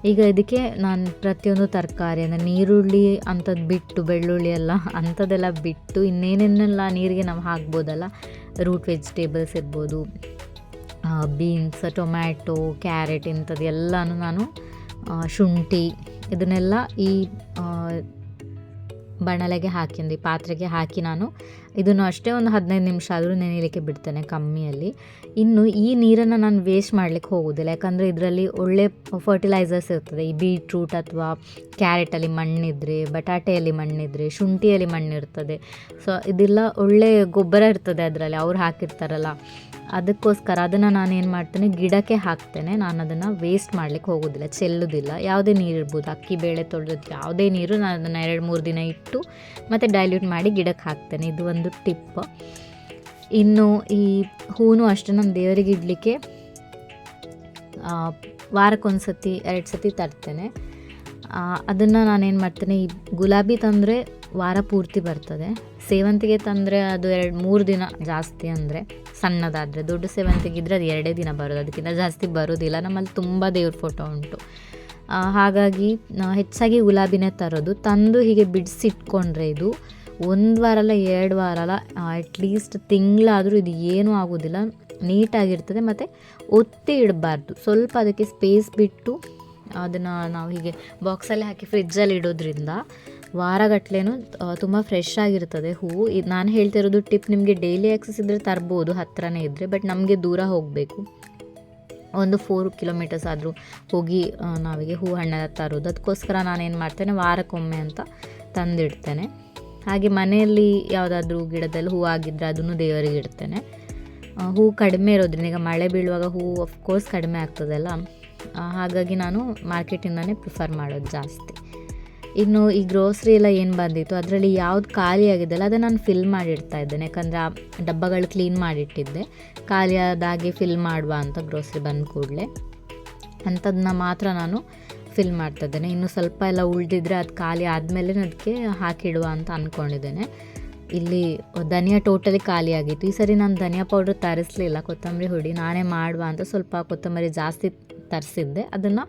ಈಗ ಇದಕ್ಕೆ ನಾನು ಪ್ರತಿಯೊಂದು ತರಕಾರಿ, ಅಂದರೆ ನೀರುಳ್ಳಿ ಅಂಥದ್ದು ಬಿಟ್ಟು, ಬೆಳ್ಳುಳ್ಳಿ ಎಲ್ಲ ಅಂಥದ್ದೆಲ್ಲ ಬಿಟ್ಟು, ಇನ್ನೇನೇನೆಲ್ಲ ನೀರಿಗೆ ನಾವು ಹಾಕ್ಬೋದಲ್ಲ? ರೂಟ್ ವೆಜಿಟೇಬಲ್ಸ್ ಇರ್ಬೋದು ಬೀನ್ಸ್ ಟೊಮ್ಯಾಟೊ ಕ್ಯಾರೆಟ್ ಇಂಥದ್ದು ಎಲ್ಲನೂ ನಾನು ಶುಂಠಿ, ಇದನ್ನೆಲ್ಲ ಈ ಬಾಣಲೆಗೆ ಹಾಕಿಂದು ಪಾತ್ರೆಗೆ ಹಾಕಿ ನಾನು ಇದನ್ನು ಅಷ್ಟೇ ಒಂದು ಹದಿನೈದು ನಿಮಿಷ ಆದರೂ ನೆನೆಯಲಿಕ್ಕೆ ಬಿಡ್ತೇನೆ ಕಮ್ಮಿಯಲ್ಲಿ. ಇನ್ನು ಈ ನೀರನ್ನು ನಾನು ವೇಸ್ಟ್ ಮಾಡಲಿಕ್ಕೆ ಹೋಗೋದಿಲ್ಲ, ಯಾಕಂದರೆ ಇದರಲ್ಲಿ ಒಳ್ಳೆ ಫರ್ಟಿಲೈಸರ್ಸ್ ಇರ್ತದೆ. ಈ ಬೀಟ್ರೂಟ್ ಅಥವಾ ಕ್ಯಾರೆಟಲ್ಲಿ ಮಣ್ಣಿದ್ರೆ, ಬಟಾಟೆಯಲ್ಲಿ ಮಣ್ಣಿದ್ರೆ, ಶುಂಠಿಯಲ್ಲಿ ಮಣ್ಣಿರ್ತದೆ. ಸೊ ಇದೆಲ್ಲ ಒಳ್ಳೆಯ ಗೊಬ್ಬರ ಇರ್ತದೆ ಅದರಲ್ಲಿ, ಅವ್ರು ಹಾಕಿರ್ತಾರಲ್ಲ. ಅದಕ್ಕೋಸ್ಕರ ಅದನ್ನು ನಾನು ಏನು ಮಾಡ್ತೇನೆ, ಗಿಡಕ್ಕೆ ಹಾಕ್ತೇನೆ. ನಾನು ಅದನ್ನು ವೇಸ್ಟ್ ಮಾಡಲಿಕ್ಕೆ ಹೋಗೋದಿಲ್ಲ, ಚೆಲ್ಲೋದಿಲ್ಲ. ಯಾವುದೇ ನೀರು ಇರ್ಬೋದು, ಅಕ್ಕಿ, ಬೇಳೆ ತೊಳೆದು ಯಾವುದೇ ನೀರು ನಾನು ಅದನ್ನು ಎರಡು ಮೂರು ದಿನ ಇಟ್ಟು ಮತ್ತು ಡೈಲ್ಯೂಟ್ ಮಾಡಿ ಗಿಡಕ್ಕೆ ಹಾಕ್ತೇನೆ. ಇದು ಒಂದು ಟಿಪ್ ಇನ್ನು ಈ ಹೂನು ಅಷ್ಟೇ ನಾನು ದೇವರಿಗೆ ಇಡಲಿಕ್ಕೆ ವಾರಕ್ಕೊಂದು ಸತಿ ಎರಡು ಸತಿ ತರ್ತೇನೆ ಅದನ್ನು ನಾನೇನು ಮಾಡ್ತೇನೆ, ಈ ಗುಲಾಬಿ ತಂದರೆ ವಾರ ಪೂರ್ತಿ ಬರ್ತದೆ. ಸೇವಂತಿಗೆ ತಂದರೆ ಅದು ಎರಡು, ಮೂರು ದಿನ ಜಾಸ್ತಿ ಅಂದರೆ ಸಣ್ಣದಾದರೆ. ದೊಡ್ಡ ಸೇವಂತಿಗೆ ಇದ್ದರೆ ಅದು ಎರಡೇ ದಿನ ಬರೋದು. ಅದಕ್ಕಿಂತ ಜಾಸ್ತಿ ಬರೋದಿಲ್ಲ. ನಮ್ಮಲ್ಲಿ ತುಂಬ ದೇವ್ರ ಫೋಟೋ ಉಂಟು. ಹಾಗಾಗಿ ಹೆಚ್ಚಾಗಿ ಗುಲಾಬಿನೇ ತರೋದು. ತಂದು ಹೀಗೆ ಬಿಡಿಸಿಟ್ಕೊಂಡ್ರೆ ಇದು ಒಂದು ವಾರ ಅಲ್ಲ ಎರಡು ವಾರ ಅಲ್ಲ ಅಟ್ಲೀಸ್ಟ್ ತಿಂಗಳಾದರೂ ಇದು ಏನೂ ಆಗೋದಿಲ್ಲ. ನೀಟಾಗಿರ್ತದೆ. ಮತ್ತು ಒತ್ತಿ ಇಡಬಾರ್ದು. ಸ್ವಲ್ಪ ಅದಕ್ಕೆ ಸ್ಪೇಸ್ ಬಿಟ್ಟು ಅದನ್ನು ನಾವು ಹೀಗೆ ಬಾಕ್ಸಲ್ಲಿ ಹಾಕಿ ಫ್ರಿಜ್ಜಲ್ಲಿ ಇಡೋದ್ರಿಂದ ವಾರಗಟ್ಲೆನೂ ತುಂಬ ಫ್ರೆಶ್ ಆಗಿರ್ತದೆ ಹೂವು. ಇದು ನಾನು ಹೇಳ್ತಿರೋದು ಟಿಪ್ ನಿಮಗೆ ಡೈಲಿ ಆಕ್ಸಸ್ ಇದ್ದರೆ ತರ್ಬೋದು, ಹತ್ರನೇ ಇದ್ದರೆ ಬಟ್ ನಮಗೆ ದೂರ ಹೋಗಬೇಕು. ಒಂದು ಫೋರ್ ಕಿಲೋಮೀಟರ್ಸ್ ಆದರೂ ಹೋಗಿ ನಾವಿಗೆ ಹೂ ಹಣ್ಣೆಲ್ಲ ತರೋದು. ಅದಕ್ಕೋಸ್ಕರ ನಾನೇನು ಮಾಡ್ತೇನೆ, ವಾರಕ್ಕೊಮ್ಮೆ ಅಂತ ತಂದಿಡ್ತೇನೆ. ಹಾಗೆ ಮನೆಯಲ್ಲಿ ಯಾವುದಾದ್ರೂ ಗಿಡದಲ್ಲಿ ಹೂ ಆಗಿದ್ದರೆ ಅದನ್ನು ದೇವರಿಗೆ ಇಡ್ತೇನೆ. ಹೂ ಕಡಿಮೆ ಇರೋದ್ರಿಂದ, ಈಗ ಮಳೆ ಬೀಳುವಾಗ ಹೂ ಕೋರ್ಸ್ ಕಡಿಮೆ ಆಗ್ತದಲ್ಲ ಹಾಗಾಗಿ ನಾನು ಮಾರ್ಕೆಟಿಂದನೇ ಪ್ರಿಫರ್ ಮಾಡೋದು ಜಾಸ್ತಿ. ಇನ್ನು ಈ ಗ್ರೋಸರಿ ಎಲ್ಲ ಏನು ಬಂದಿತ್ತು? ಅದರಲ್ಲಿ ಯಾವ್ದು ಖಾಲಿ ಆಗಿದೆಯಲ್ಲ ಅದನ್ನು ನಾನು ಫಿಲ್ ಮಾಡಿಡ್ತಾ ಇದ್ದೇನೆ. ಯಾಕಂದರೆ ಆ ಡಬ್ಬಗಳು ಕ್ಲೀನ್ ಮಾಡಿಟ್ಟಿದ್ದೆ. ಖಾಲಿಯಾದಾಗೆ ಫಿಲ್ ಮಾಡುವ ಅಂತ ಗ್ರೋಸ್ರಿ ಬಂದ ಕೂಡಲೇ. ಅಂಥದನ್ನ ಮಾತ್ರ ನಾನು ಫಿಲ್ ಮಾಡ್ತಾ ಇದ್ದೇನೆ. ಇನ್ನು ಸ್ವಲ್ಪ ಎಲ್ಲ ಉಳಿದಿದ್ರೆ ಅದು ಖಾಲಿ ಆದಮೇಲೆ ಅದಕ್ಕೆ ಹಾಕಿಡುವ ಅಂತ ಅಂದ್ಕೊಂಡಿದ್ದೇನೆ ಇಲ್ಲಿ ಧನಿಯಾ ಟೋಟಲಿ ಖಾಲಿ ಆಗಿತ್ತು. ಈ ಸರಿ ನಾನು ಧನಿಯಾ ಪೌಡ್ರ್ ತರಿಸಲಿಲ್ಲ. ಕೊತ್ತಂಬರಿ ಹುಡಿ ನಾನೇ ಮಾಡುವ ಅಂತ ಸ್ವಲ್ಪ ಕೊತ್ತಂಬರಿ ಜಾಸ್ತಿ ತರಿಸಿದ್ದೆ. ಅದನ್ನು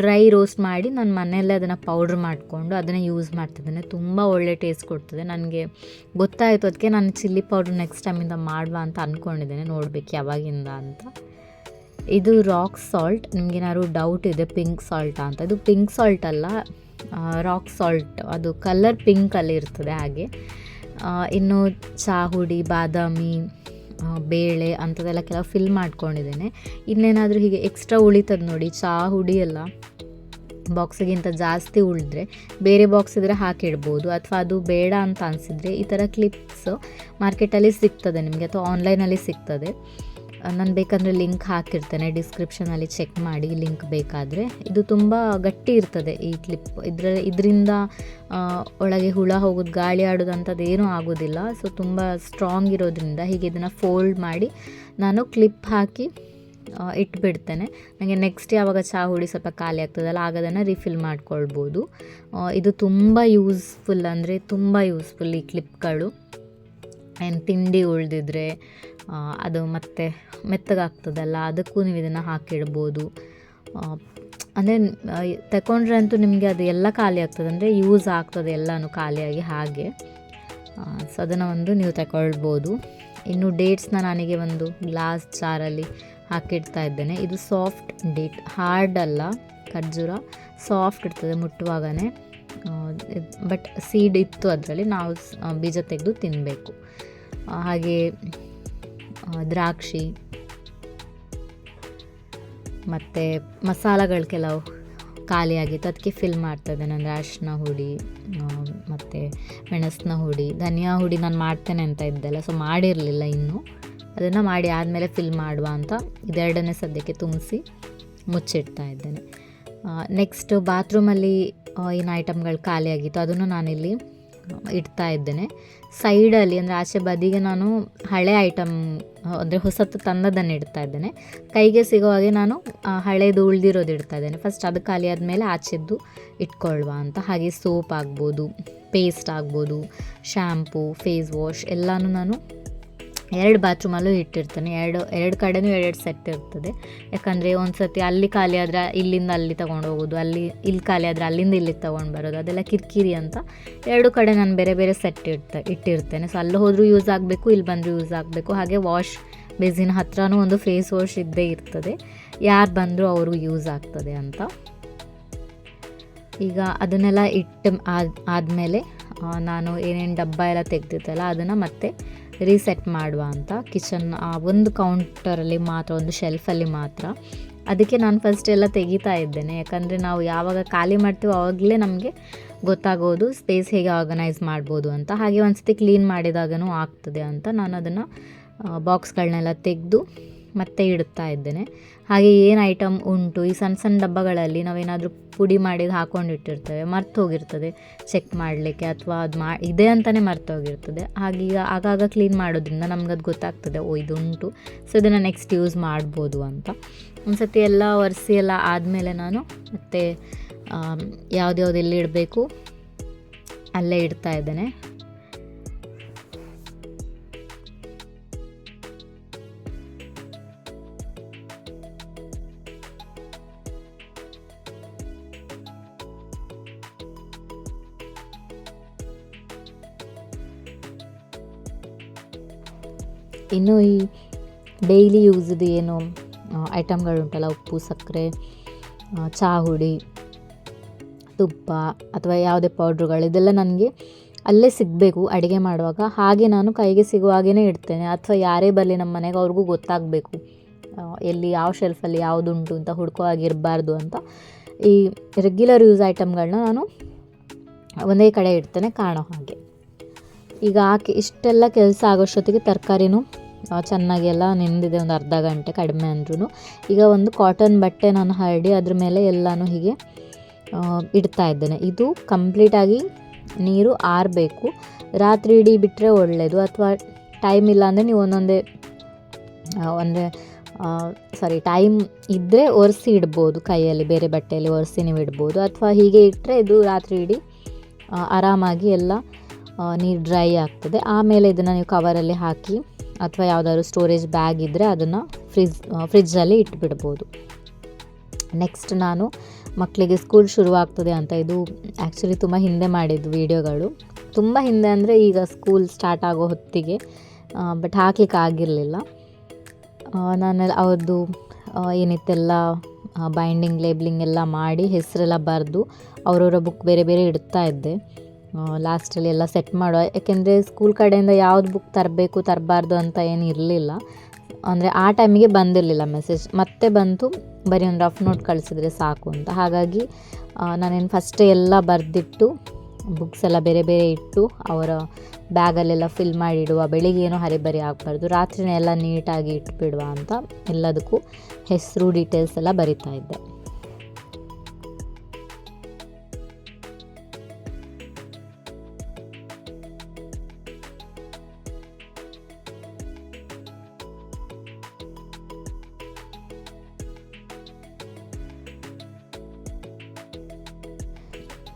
ಡ್ರೈ ರೋಸ್ಟ್ ಮಾಡಿ ನಾನು ಮನೆಯಲ್ಲೇ ಅದನ್ನು ಪೌಡ್ರ್ ಮಾಡಿಕೊಂಡು ಅದನ್ನು ಯೂಸ್ ಮಾಡ್ತಿದ್ದೇನೆ. ತುಂಬ ಒಳ್ಳೆ ಟೇಸ್ಟ್ ಕೊಡ್ತದೆ. ನನಗೆ ಗೊತ್ತಾಯಿತು. ಅದಕ್ಕೆ ನಾನು ಚಿಲ್ಲಿ ಪೌಡ್ರ್ ನೆಕ್ಸ್ಟ್ ಟೈಮಿಂದ ಮಾಡುವ ಅಂತ ಅಂದ್ಕೊಂಡಿದ್ದೇನೆ ನೋಡಬೇಕು ಯಾವಾಗಿಂದ ಅಂತ. ಇದು ರಾಕ್ ಸಾಲ್ಟ್ ನಿಮಗೇನಾದ್ರು ಡೌಟ್ ಇದೆ ಪಿಂಕ್ ಸಾಲ್ಟ್ ಅಂತ. ಇದು ಪಿಂಕ್ ಸಾಲ್ಟ್ ಅಲ್ಲ ರಾಕ್ ಸಾಲ್ಟ್ ಅದು ಕಲರ್ ಪಿಂಕಲ್ಲಿ ಇರ್ತದೆ ಹಾಗೆ. ಇನ್ನು ಚಾಹುಡಿ ಬಾದಾಮಿ ಬೇಳೆ ಅಂಥದ್ದೆಲ್ಲ ಕೆಲವು ಫಿಲ್ ಮಾಡ್ಕೊಂಡಿದ್ದೇನೆ. ಇನ್ನೇನಾದರೂ ಹೀಗೆ ಎಕ್ಸ್ಟ್ರಾ ಉಳಿತದೆ ನೋಡಿ ಚಾ ಹುಡಿ ಎಲ್ಲ ಬಾಕ್ಸಿಗಿಂತ ಜಾಸ್ತಿ ಉಳಿದ್ರೆ, ಬೇರೆ ಬಾಕ್ಸ್ ಇದ್ದರೆ ಹಾಕಿಡ್ಬೋದು ಅಥವಾ ಅದು ಬೇಡ ಅಂತ ಅನಿಸಿದರೆ ಈ ಥರ ಕ್ಲಿಪ್ಸ್ ಮಾರ್ಕೆಟಲ್ಲಿ ಸಿಗ್ತದೆ ನಿಮಗೆ, ಅಥವಾ ಆನ್ಲೈನಲ್ಲಿ ಸಿಗ್ತದೆ. ನಾನು ಬೇಕಂದರೆ ಲಿಂಕ್ ಹಾಕಿರ್ತೇನೆ ಡಿಸ್ಕ್ರಿಪ್ಷನಲ್ಲಿ ಚೆಕ್ ಮಾಡಿ ಲಿಂಕ್ ಬೇಕಾದರೆ. ಇದು ತುಂಬ ಗಟ್ಟಿ ಇರ್ತದೆ ಈ ಕ್ಲಿಪ್ ಇದರ ಇದರಿಂದ ಒಳಗೆ ಹುಳ ಹೋಗೋದು, ಗಾಳಿ ಆಡೋದು ಅಂಥದ್ದು ಏನೂ ಆಗೋದಿಲ್ಲ. ಸೊ ತುಂಬ ಸ್ಟ್ರಾಂಗ್ ಇರೋದ್ರಿಂದ ಹೀಗೆ ಇದನ್ನು ಫೋಲ್ಡ್ ಮಾಡಿ ನಾನು ಕ್ಲಿಪ್ ಹಾಕಿ ಇಟ್ಬಿಡ್ತೇನೆ. ನನಗೆ ನೆಕ್ಸ್ಟ್ ಯಾವಾಗ ಚಹಾ ಹುಡಿ ಸ್ವಲ್ಪ ಖಾಲಿ ಆಗ್ತದಲ್ಲ ಆಗ ಅದನ್ನು ರಿಫಿಲ್ ಮಾಡ್ಕೊಳ್ಬೋದು ಇದು ತುಂಬ ಯೂಸ್ಫುಲ್ ಅಂದರೆ ತುಂಬ ಯೂಸ್ಫುಲ್ ಈ ಕ್ಲಿಪ್ಗಳು ಏನು ತಿಂಡಿ ಉಳಿದಿದ್ರೆ ಅದು ಮತ್ತೆ ಮೆತ್ತಗಾಗ್ತದಲ್ಲ, ಅದಕ್ಕೂ ನೀವು ಇದನ್ನು ಹಾಕಿಡ್ಬೋದು. ಅಂದರೆ ತಗೊಂಡ್ರೆ ಅಂತೂ ನಿಮಗೆ ಅದು ಎಲ್ಲ ಖಾಲಿ ಆಗ್ತದೆ, ಅಂದರೆ ಯೂಸ್ ಆಗ್ತದೆ ಎಲ್ಲನೂ ಖಾಲಿಯಾಗಿ ಹಾಗೆ. ಸೊ ಅದನ್ನು ಒಂದು ನೀವು ತಗೊಳ್ಬೋದು ಇನ್ನು ಡೇಟ್ಸ್ನ ನನಗೆ ಒಂದು ಗ್ಲಾಸ್ ಜಾರಲ್ಲಿ ಹಾಕಿಡ್ತಾ ಇದ್ದೇನೆ. ಇದು ಸಾಫ್ಟ್ ಡೇಟ್ ಹಾರ್ಡ್ ಅಲ್ಲ, ಖರ್ಜೂರ. ಸಾಫ್ಟ್ ಇರ್ತದೆ ಮುಟ್ಟುವಾಗನೇ. ಬಟ್ ಸೀಡ್ ಇತ್ತು ಅದರಲ್ಲಿ, ನಾವು ಬೀಜ ತೆಗೆದು ತಿನ್ನಬೇಕು ಹಾಗೆ ದ್ರಾಕ್ಷಿ, ಮತ್ತು ಮಸಾಲಗಳು ಕೆಲವು ಖಾಲಿಯಾಗಿತ್ತು ಅದಕ್ಕೆ ಫಿಲ್ ಮಾಡ್ತಾ ಇದ್ದೇನೆ ಅಂದರೆ ಅರಿಶಿನ ಹುಡಿ ಮತ್ತು ಮೆಣಸಿನ ಹುಡಿ, ಧನಿಯಾ ಹುಡಿ ನಾನು ಮಾಡ್ತೇನೆ ಅಂತ ಇದ್ದೆಲ್ಲ ಸೊ ಮಾಡಿರಲಿಲ್ಲ ಇನ್ನೂ. ಅದನ್ನು ಮಾಡಿ ಆದಮೇಲೆ ಫಿಲ್ ಮಾಡುವ ಅಂತ ಇದೆರಡನೇ ಸದ್ಯಕ್ಕೆ ತುಂಬಿಸಿ ಮುಚ್ಚಿಡ್ತಾ ಇದ್ದೇನೆ. ನೆಕ್ಸ್ಟ್ ಬಾತ್ರೂಮಲ್ಲಿ ಏನು ಐಟಮ್ಗಳು ಖಾಲಿಯಾಗಿತ್ತು, ಅದನ್ನು ನಾನಿಲ್ಲಿ ಇಡ್ತಾ ಇದ್ದೇನೆ. ಸೈಡಲ್ಲಿ, ಅಂದರೆ ಆಚೆ ಬದಿಗೆ ನಾನು ಹಳೆ ಐಟಮ್ ಅಂದರೆ ಹೊಸತು ತಂದದನ್ನು ಇಡ್ತಾ ಇದ್ದೇನೆ. ಕೈಗೆ ಸಿಗೋ ಹಾಗೆ ನಾನು ಹಳೇದು ಉಳಿದಿರೋದು ಇಡ್ತಾ ಇದ್ದೇನೆ. ಫಸ್ಟ್ ಅದು ಖಾಲಿ ಆದಮೇಲೆ ಆಚೆದ್ದು ಇಟ್ಕೊಳ್ವಾ ಅಂತ. ಹಾಗೆ ಸೋಪ್ ಆಗ್ಬೋದು ಪೇಸ್ಟ್ ಆಗ್ಬೋದು ಶ್ಯಾಂಪು ಫೇಸ್ ವಾಶ್ ಎಲ್ಲನೂ ನಾನು ಎರಡು ಬಾತ್ರೂಮಲ್ಲೂ ಇಟ್ಟಿರ್ತೇನೆ. ಎರಡು ಎರಡು ಕಡೆನೂ ಎರಡು ಸೆಟ್ ಇರ್ತದೆ. ಯಾಕಂದರೆ ಒಂದು ಸತಿ ಅಲ್ಲಿ ಖಾಲಿ ಆದರೆ ಇಲ್ಲಿಂದ ಅಲ್ಲಿ ತೊಗೊಂಡು ಹೋಗೋದು, ಅಲ್ಲಿ ಇಲ್ಲಿ ಖಾಲಿ ಆದರೆ ಅಲ್ಲಿಂದ ಇಲ್ಲಿಗೆ ತೊಗೊಂಡು ಬರೋದು, ಅದೆಲ್ಲ ಕಿರಿಕಿರಿ ಅಂತ. ಎರಡು ಕಡೆ ನಾನು ಬೇರೆ ಬೇರೆ ಸೆಟ್ ಇಡ್ತ ಇಟ್ಟಿರ್ತೇನೆ. ಸೊ ಅಲ್ಲಿ ಹೋದರೂ ಯೂಸ್ ಆಗಬೇಕು, ಇಲ್ಲಿ ಬಂದರೂ ಯೂಸ್ ಆಗಬೇಕು. ಹಾಗೆ ವಾಶ್ ಬೇಸಿನ ಹತ್ರನೂ ಒಂದು ಫೇಸ್ ವಾಶ್ ಇದ್ದೇ ಇರ್ತದೆ. ಯಾರು ಬಂದರೂ ಅವರು ಯೂಸ್ ಆಗ್ತದೆ ಅಂತ. ಈಗ ಅದನ್ನೆಲ್ಲ ಇಟ್ಟು ಆದ, ಆದಮೇಲೆ ನಾನು ಏನೇನು ಡಬ್ಬ ಎಲ್ಲ ತೆಗ್ದಿತ್ತಲ್ಲ ಅದನ್ನು ಮತ್ತೆ ರೀಸೆಟ್ ಮಾಡುವ ಅಂತ. ಕಿಚನ್ ಆ ಒಂದು ಕೌಂಟರಲ್ಲಿ ಮಾತ್ರ, ಒಂದು ಶೆಲ್ಫಲ್ಲಿ ಮಾತ್ರ. ಅದಕ್ಕೆ ನಾನು ಫಸ್ಟ್ ಎಲ್ಲ ತೆಗಿತಾ ಇದ್ದೇನೆ. ಯಾಕಂದರೆ ನಾವು ಯಾವಾಗ ಖಾಲಿ ಮಾಡ್ತೀವೋ ಆವಾಗಲೇ ನಮಗೆ ಗೊತ್ತಾಗೋದು ಸ್ಪೇಸ್ ಹೇಗೆ ಆರ್ಗನೈಸ್ ಮಾಡ್ಬೋದು ಅಂತ. ಹಾಗೆ ಒಂದ್ಸತಿ ಕ್ಲೀನ್ ಮಾಡಿದಾಗನೂ ಆಗ್ತದೆ ಅಂತ ನಾನು ಅದನ್ನು ಬಾಕ್ಸ್ಗಳನ್ನೆಲ್ಲ ತೆಗೆದು ಮತ್ತೆ ಇಡ್ತಾ ಇದ್ದೇನೆ. ಹಾಗೆ ಏನು ಐಟಮ್ ಉಂಟು, ಈ ಸಣ್ಣ ಸಣ್ಣ ಡಬ್ಬಗಳಲ್ಲಿ ನಾವೇನಾದರೂ ಪುಡಿ ಮಾಡಿದ್ದು ಹಾಕೊಂಡಿಟ್ಟಿರ್ತೇವೆ ಮರ್ತು ಹೋಗಿರ್ತದೆ. ಚೆಕ್ ಮಾಡಲಿಕ್ಕೆ ಅಥವಾ ಅದು ಮಾ, ಇದೆ ಅಂತಲೇ ಮರ್ತು ಹೋಗಿರ್ತದೆ. ಹಾಗೀಗ ಆಗಾಗ ಕ್ಲೀನ್ ಮಾಡೋದ್ರಿಂದ ನಮ್ಗೆ ಅದು ಗೊತ್ತಾಗ್ತದೆ, ಓ ಇದುಂಟು. ಸೊ ಇದನ್ನು ನೆಕ್ಸ್ಟ್ ಯೂಸ್ ಮಾಡ್ಬೋದು ಅಂತ. ಒಂದು ಸತಿ ಎಲ್ಲ ಒರೆಸಿ ಎಲ್ಲ ಆದಮೇಲೆ ನಾನು ಮತ್ತೆ ಯಾವ್ದು ಎಲ್ಲಿ ಇಡಬೇಕು, ಅಲ್ಲೇ ಇಡ್ತಾ ಇದ್ದೇನೆ. ಇನ್ನು ಈ ಡೈಲಿ ಯೂಸ್ದು ಏನು ಐಟಮ್ಗಳುಂಟಲ್ಲ ಉಪ್ಪು, ಸಕ್ಕರೆ ಚಹಾ ಹುಡಿ ತುಪ್ಪ ಅಥವಾ ಯಾವುದೇ ಪೌಡ್ರುಗಳು ಇದೆಲ್ಲ ನನಗೆ ಅಲ್ಲೇ ಸಿಗಬೇಕು, ಅಡುಗೆ ಮಾಡುವಾಗ. ಹಾಗೆ ನಾನು ಕೈಗೆ ಸಿಗುವ ಹಾಗೇ ಇಡ್ತೇನೆ. ಅಥವಾ ಯಾರೇ ಬರಲಿ ನಮ್ಮ ಮನೆಗೆ, ಅವ್ರಿಗೂ ಗೊತ್ತಾಗಬೇಕು ಎಲ್ಲಿ ಯಾವ ಶೆಲ್ಫಲ್ಲಿ ಯಾವುದುಂಟು ಅಂತ ಹುಡ್ಕೋ ಆಗಿರಬಾರ್ದು ಅಂತ. ಈ ರೆಗ್ಯುಲರ್ ಯೂಸ್ ಐಟಮ್ಗಳನ್ನ ನಾನು ಒಂದೇ ಕಡೆ ಇಡ್ತೇನೆ, ಕಾಣೋ ಹಾಗೆ. ಈಗ ಹಾಕಿ ಇಷ್ಟೆಲ್ಲ ಕೆಲಸ ಆಗೋಷ್ಟೊತ್ತಿಗೆ ತರಕಾರಿನೂ ಚೆನ್ನಾಗಿ ಎಲ್ಲ ನೆಂದಿದೆ ಒಂದು ಅರ್ಧ ಗಂಟೆ ಕಡಿಮೆ ಅಂದ್ರೂ ಈಗ ಒಂದು ಕಾಟನ್ ಬಟ್ಟೆ ನಾನು ಹರಡಿ ಅದ್ರ ಮೇಲೆ ಎಲ್ಲನೂ ಹೀಗೆ ಇಡ್ತಾ ಇದ್ದೇನೆ. ಇದು ಕಂಪ್ಲೀಟಾಗಿ ನೀರು ಆರಬೇಕು. ರಾತ್ರಿ ಇಡೀ ಬಿಟ್ಟರೆ ಒಳ್ಳೆಯದು ಅಥವಾ ಟೈಮ್ ಇಲ್ಲ ಅಂದರೆ ನೀವು ಒಂದೊಂದೇ ಅಂದರೆ ಸಾರಿ ಟೈಮ್ ಇದ್ದರೆ ಒರೆಸಿ ಇಡ್ಬೋದು ಕೈಯಲ್ಲಿ, ಬೇರೆ ಬಟ್ಟೆಯಲ್ಲಿ ಒರೆಸಿ ನೀವು ಇಡ್ಬೋದು. ಅಥವಾ ಹೀಗೆ ಇಟ್ಟರೆ ಇದು ರಾತ್ರಿ ಇಡೀ ಆರಾಮಾಗಿ ಎಲ್ಲ ನೀರು ಡ್ರೈ ಆಗ್ತದೆ. ಆಮೇಲೆ ಇದನ್ನು ನೀವು ಕವರಲ್ಲಿ ಹಾಕಿ ಅಥವಾ ಯಾವುದಾದ್ರು ಸ್ಟೋರೇಜ್ ಬ್ಯಾಗ್ ಇದ್ದರೆ ಅದನ್ನು ಫ್ರಿಜ್ ಫ್ರಿಜ್ಜಲ್ಲಿ ಇಟ್ಬಿಡ್ಬೋದು. ನೆಕ್ಸ್ಟ್ ನಾನು ಮಕ್ಕಳಿಗೆ ಸ್ಕೂಲ್ ಶುರುವಾಗ್ತದೆ ಅಂತ ಇದು ಆ್ಯಕ್ಚುಲಿ ತುಂಬ ಹಿಂದೆ ಮಾಡಿದ್ದು ವೀಡಿಯೋಗಳು ತುಂಬ ಹಿಂದೆ ಅಂದರೆ ಈಗ ಸ್ಕೂಲ್ ಸ್ಟಾರ್ಟ್ ಆಗೋ ಹೊತ್ತಿಗೆ ಬಟ್ ಹಾಕ್ಲಿಕ್ಕೆ ಆಗಿರಲಿಲ್ಲ. ನಾನು ಅವ್ರದ್ದು ಏನಿತ್ತೆಲ್ಲ ಬೈಂಡಿಂಗ್ ಲೇಬ್ಲಿಂಗ್ ಎಲ್ಲ ಮಾಡಿ ಹೆಸರೆಲ್ಲ ಬರೆದು ಅವರವರ ಬುಕ್ ಬೇರೆ ಬೇರೆ ಇಡ್ತಾ ಇದ್ದೆ. ಲಾಸ್ಟಲ್ಲಿ ಎಲ್ಲ ಸೆಟ್ ಮಾಡುವ. ಯಾಕೆಂದರೆ ಸ್ಕೂಲ್ ಕಡೆಯಿಂದ ಯಾವ್ದು ಬುಕ್ ತರಬೇಕು, ತರಬಾರ್ದು ಅಂತ ಏನು ಇರಲಿಲ್ಲ. ಅಂದರೆ ಆ ಟೈಮಿಗೆ ಬಂದಿರಲಿಲ್ಲ ಮೆಸೇಜ್ ಮತ್ತೆ ಬಂತು ಬರೀ ಒಂದು ರಫ್ ನೋಟ್ ಕಳಿಸಿದ್ರೆ ಸಾಕು ಅಂತ. ಹಾಗಾಗಿ ನಾನೇನು ಫಸ್ಟೇ ಎಲ್ಲ ಬರೆದಿಟ್ಟು ಬುಕ್ಸ್ ಎಲ್ಲ ಬೇರೆ ಬೇರೆ ಇಟ್ಟು, ಅವರ ಬ್ಯಾಗಲ್ಲೆಲ್ಲ ಫಿಲ್ ಮಾಡಿಡುವ. ಬೆಳಿಗ್ಗೆ ಏನೂ ಹರಿಬರಿ ಆಗಬಾರ್ದು. ರಾತ್ರಿನೇ ಎಲ್ಲ ನೀಟಾಗಿ ಇಟ್ಬಿಡುವ ಅಂತ ಎಲ್ಲದಕ್ಕೂ ಹೆಸರು ಡೀಟೇಲ್ಸ್ ಎಲ್ಲ ಬರಿತಾ ಇದ್ದೆ.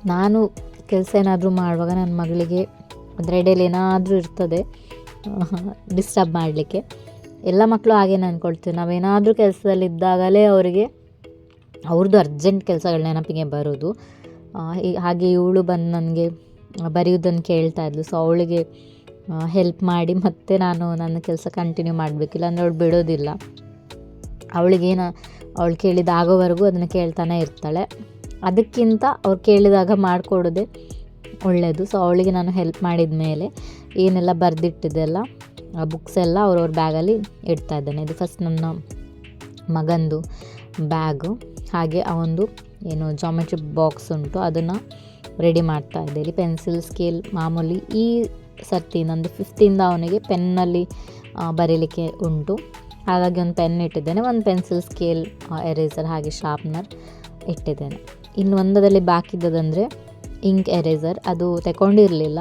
ನಾನು ಕೆಲಸ ಏನಾದರೂ ಮಾಡುವಾಗ ನನ್ನ ಮಗಳಿಗೆ ಅಂದರೆ ಏನಾದರೂ ಇರ್ತದೆ ಡಿಸ್ಟರ್ಬ್ ಮಾಡಲಿಕ್ಕೆ. ಎಲ್ಲ ಮಕ್ಕಳು ಹಾಗೇನೆ ಅಂದ್ಕೊಳ್ತೀವಿ ನಾವೇನಾದರೂ ಕೆಲಸದಲ್ಲಿದ್ದಾಗಲೇ ಅವರಿಗೆ ಅವ್ರದ್ದು ಅರ್ಜೆಂಟ್ ಕೆಲಸಗಳ ನೆನಪಿಗೆ ಬರೋದು. ಹಾಗೆ ಇವಳು ಬಂದು ನನಗೆ ಬರೆಯೋದನ್ನು ಕೇಳ್ತಾ ಇದ್ಲು. ಸೊ ಅವಳಿಗೆ ಹೆಲ್ಪ್ ಮಾಡಿ ಮತ್ತೆ ನಾನು ನನ್ನ ಕೆಲಸ ಕಂಟಿನ್ಯೂ ಮಾಡಬೇಕಿಲ್ಲ. ಅಂದರೆ ಅವಳು ಬಿಡೋದಿಲ್ಲ. ಅವಳಿಗೇನು, ಅವಳು ಕೇಳಿದಾಗೋವರೆಗೂ ಅದನ್ನು ಕೇಳ್ತಾನೆ ಇರ್ತಾಳೆ. ಅದಕ್ಕಿಂತ ಅವ್ರು ಕೇಳಿದಾಗ ಮಾಡಿಕೊಡೋದೆ ಒಳ್ಳೆಯದು ಸೊ ಅವಳಿಗೆ ನಾನು ಹೆಲ್ಪ್ ಮಾಡಿದ ಮೇಲೆ ಏನೆಲ್ಲ ಬರೆದಿಟ್ಟಿದ್ದೆಲ್ಲ, ಆ ಬುಕ್ಸ್ ಎಲ್ಲ ಅವ್ರವ್ರ ಬ್ಯಾಗಲ್ಲಿ ಇಡ್ತಾ ಇದ್ದೇನೆ. ಇದು ಫಸ್ಟ್ ನನ್ನ ಮಗಂದು ಬ್ಯಾಗು ಹಾಗೆ ಒಂದು ಏನು ಜಾಮೆಟ್ರಿ ಬಾಕ್ಸ್ ಉಂಟು, ಅದನ್ನು ರೆಡಿ ಮಾಡ್ತಾ ಇದ್ದೇನೆ ಪೆನ್ಸಿಲ್ ಸ್ಕೇಲ್ ಮಾಮೂಲಿ ಈ ಸರ್ತಿ ನಂದು ಫಿಫ್ತಿಂದ ಅವನಿಗೆ ಪೆನ್ನಲ್ಲಿ ಬರೀಲಿಕ್ಕೆ ಉಂಟು. ಹಾಗಾಗಿ ಒಂದು ಪೆನ್ ಇಟ್ಟಿದ್ದೇನೆ. ಒಂದು ಪೆನ್ಸಿಲ್ ಸ್ಕೇಲ್ ಎರೇಸರ್ ಹಾಗೆ ಶಾರ್ಪ್ನರ್ ಇಟ್ಟಿದ್ದೇನೆ. ಇನ್ನು ಒಂದದಲ್ಲಿ ಬಾಕಿದ್ದದಂದರೆ ಇಂಕ್ ಎರೇಸರ್ ಅದು ತಗೊಂಡಿರಲಿಲ್ಲ.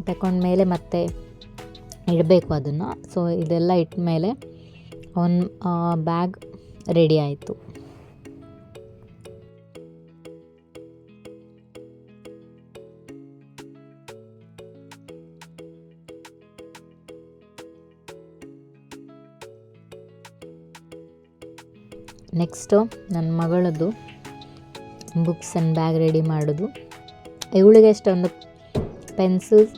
ತಗೊಂಡ್ಮೇಲೆ ಮತ್ತೆ ಇಡಬೇಕು ಅದನ್ನು. ಸೊ ಇದೆಲ್ಲ ಇಟ್ಟ ಮೇಲೆ ಒಂದು ಬ್ಯಾಗ್ ರೆಡಿ ಆಯಿತು. ನೆಕ್ಸ್ಟು ನನ್ನ ಮಗಳದ್ದು ಬುಕ್ಸ್ ಆ್ಯಂಡ್ ಬ್ಯಾಗ್ ರೆಡಿ ಮಾಡೋದು. ಇವಳಿಗೆ ಅಷ್ಟೊಂದು ಪೆನ್ಸಿಲ್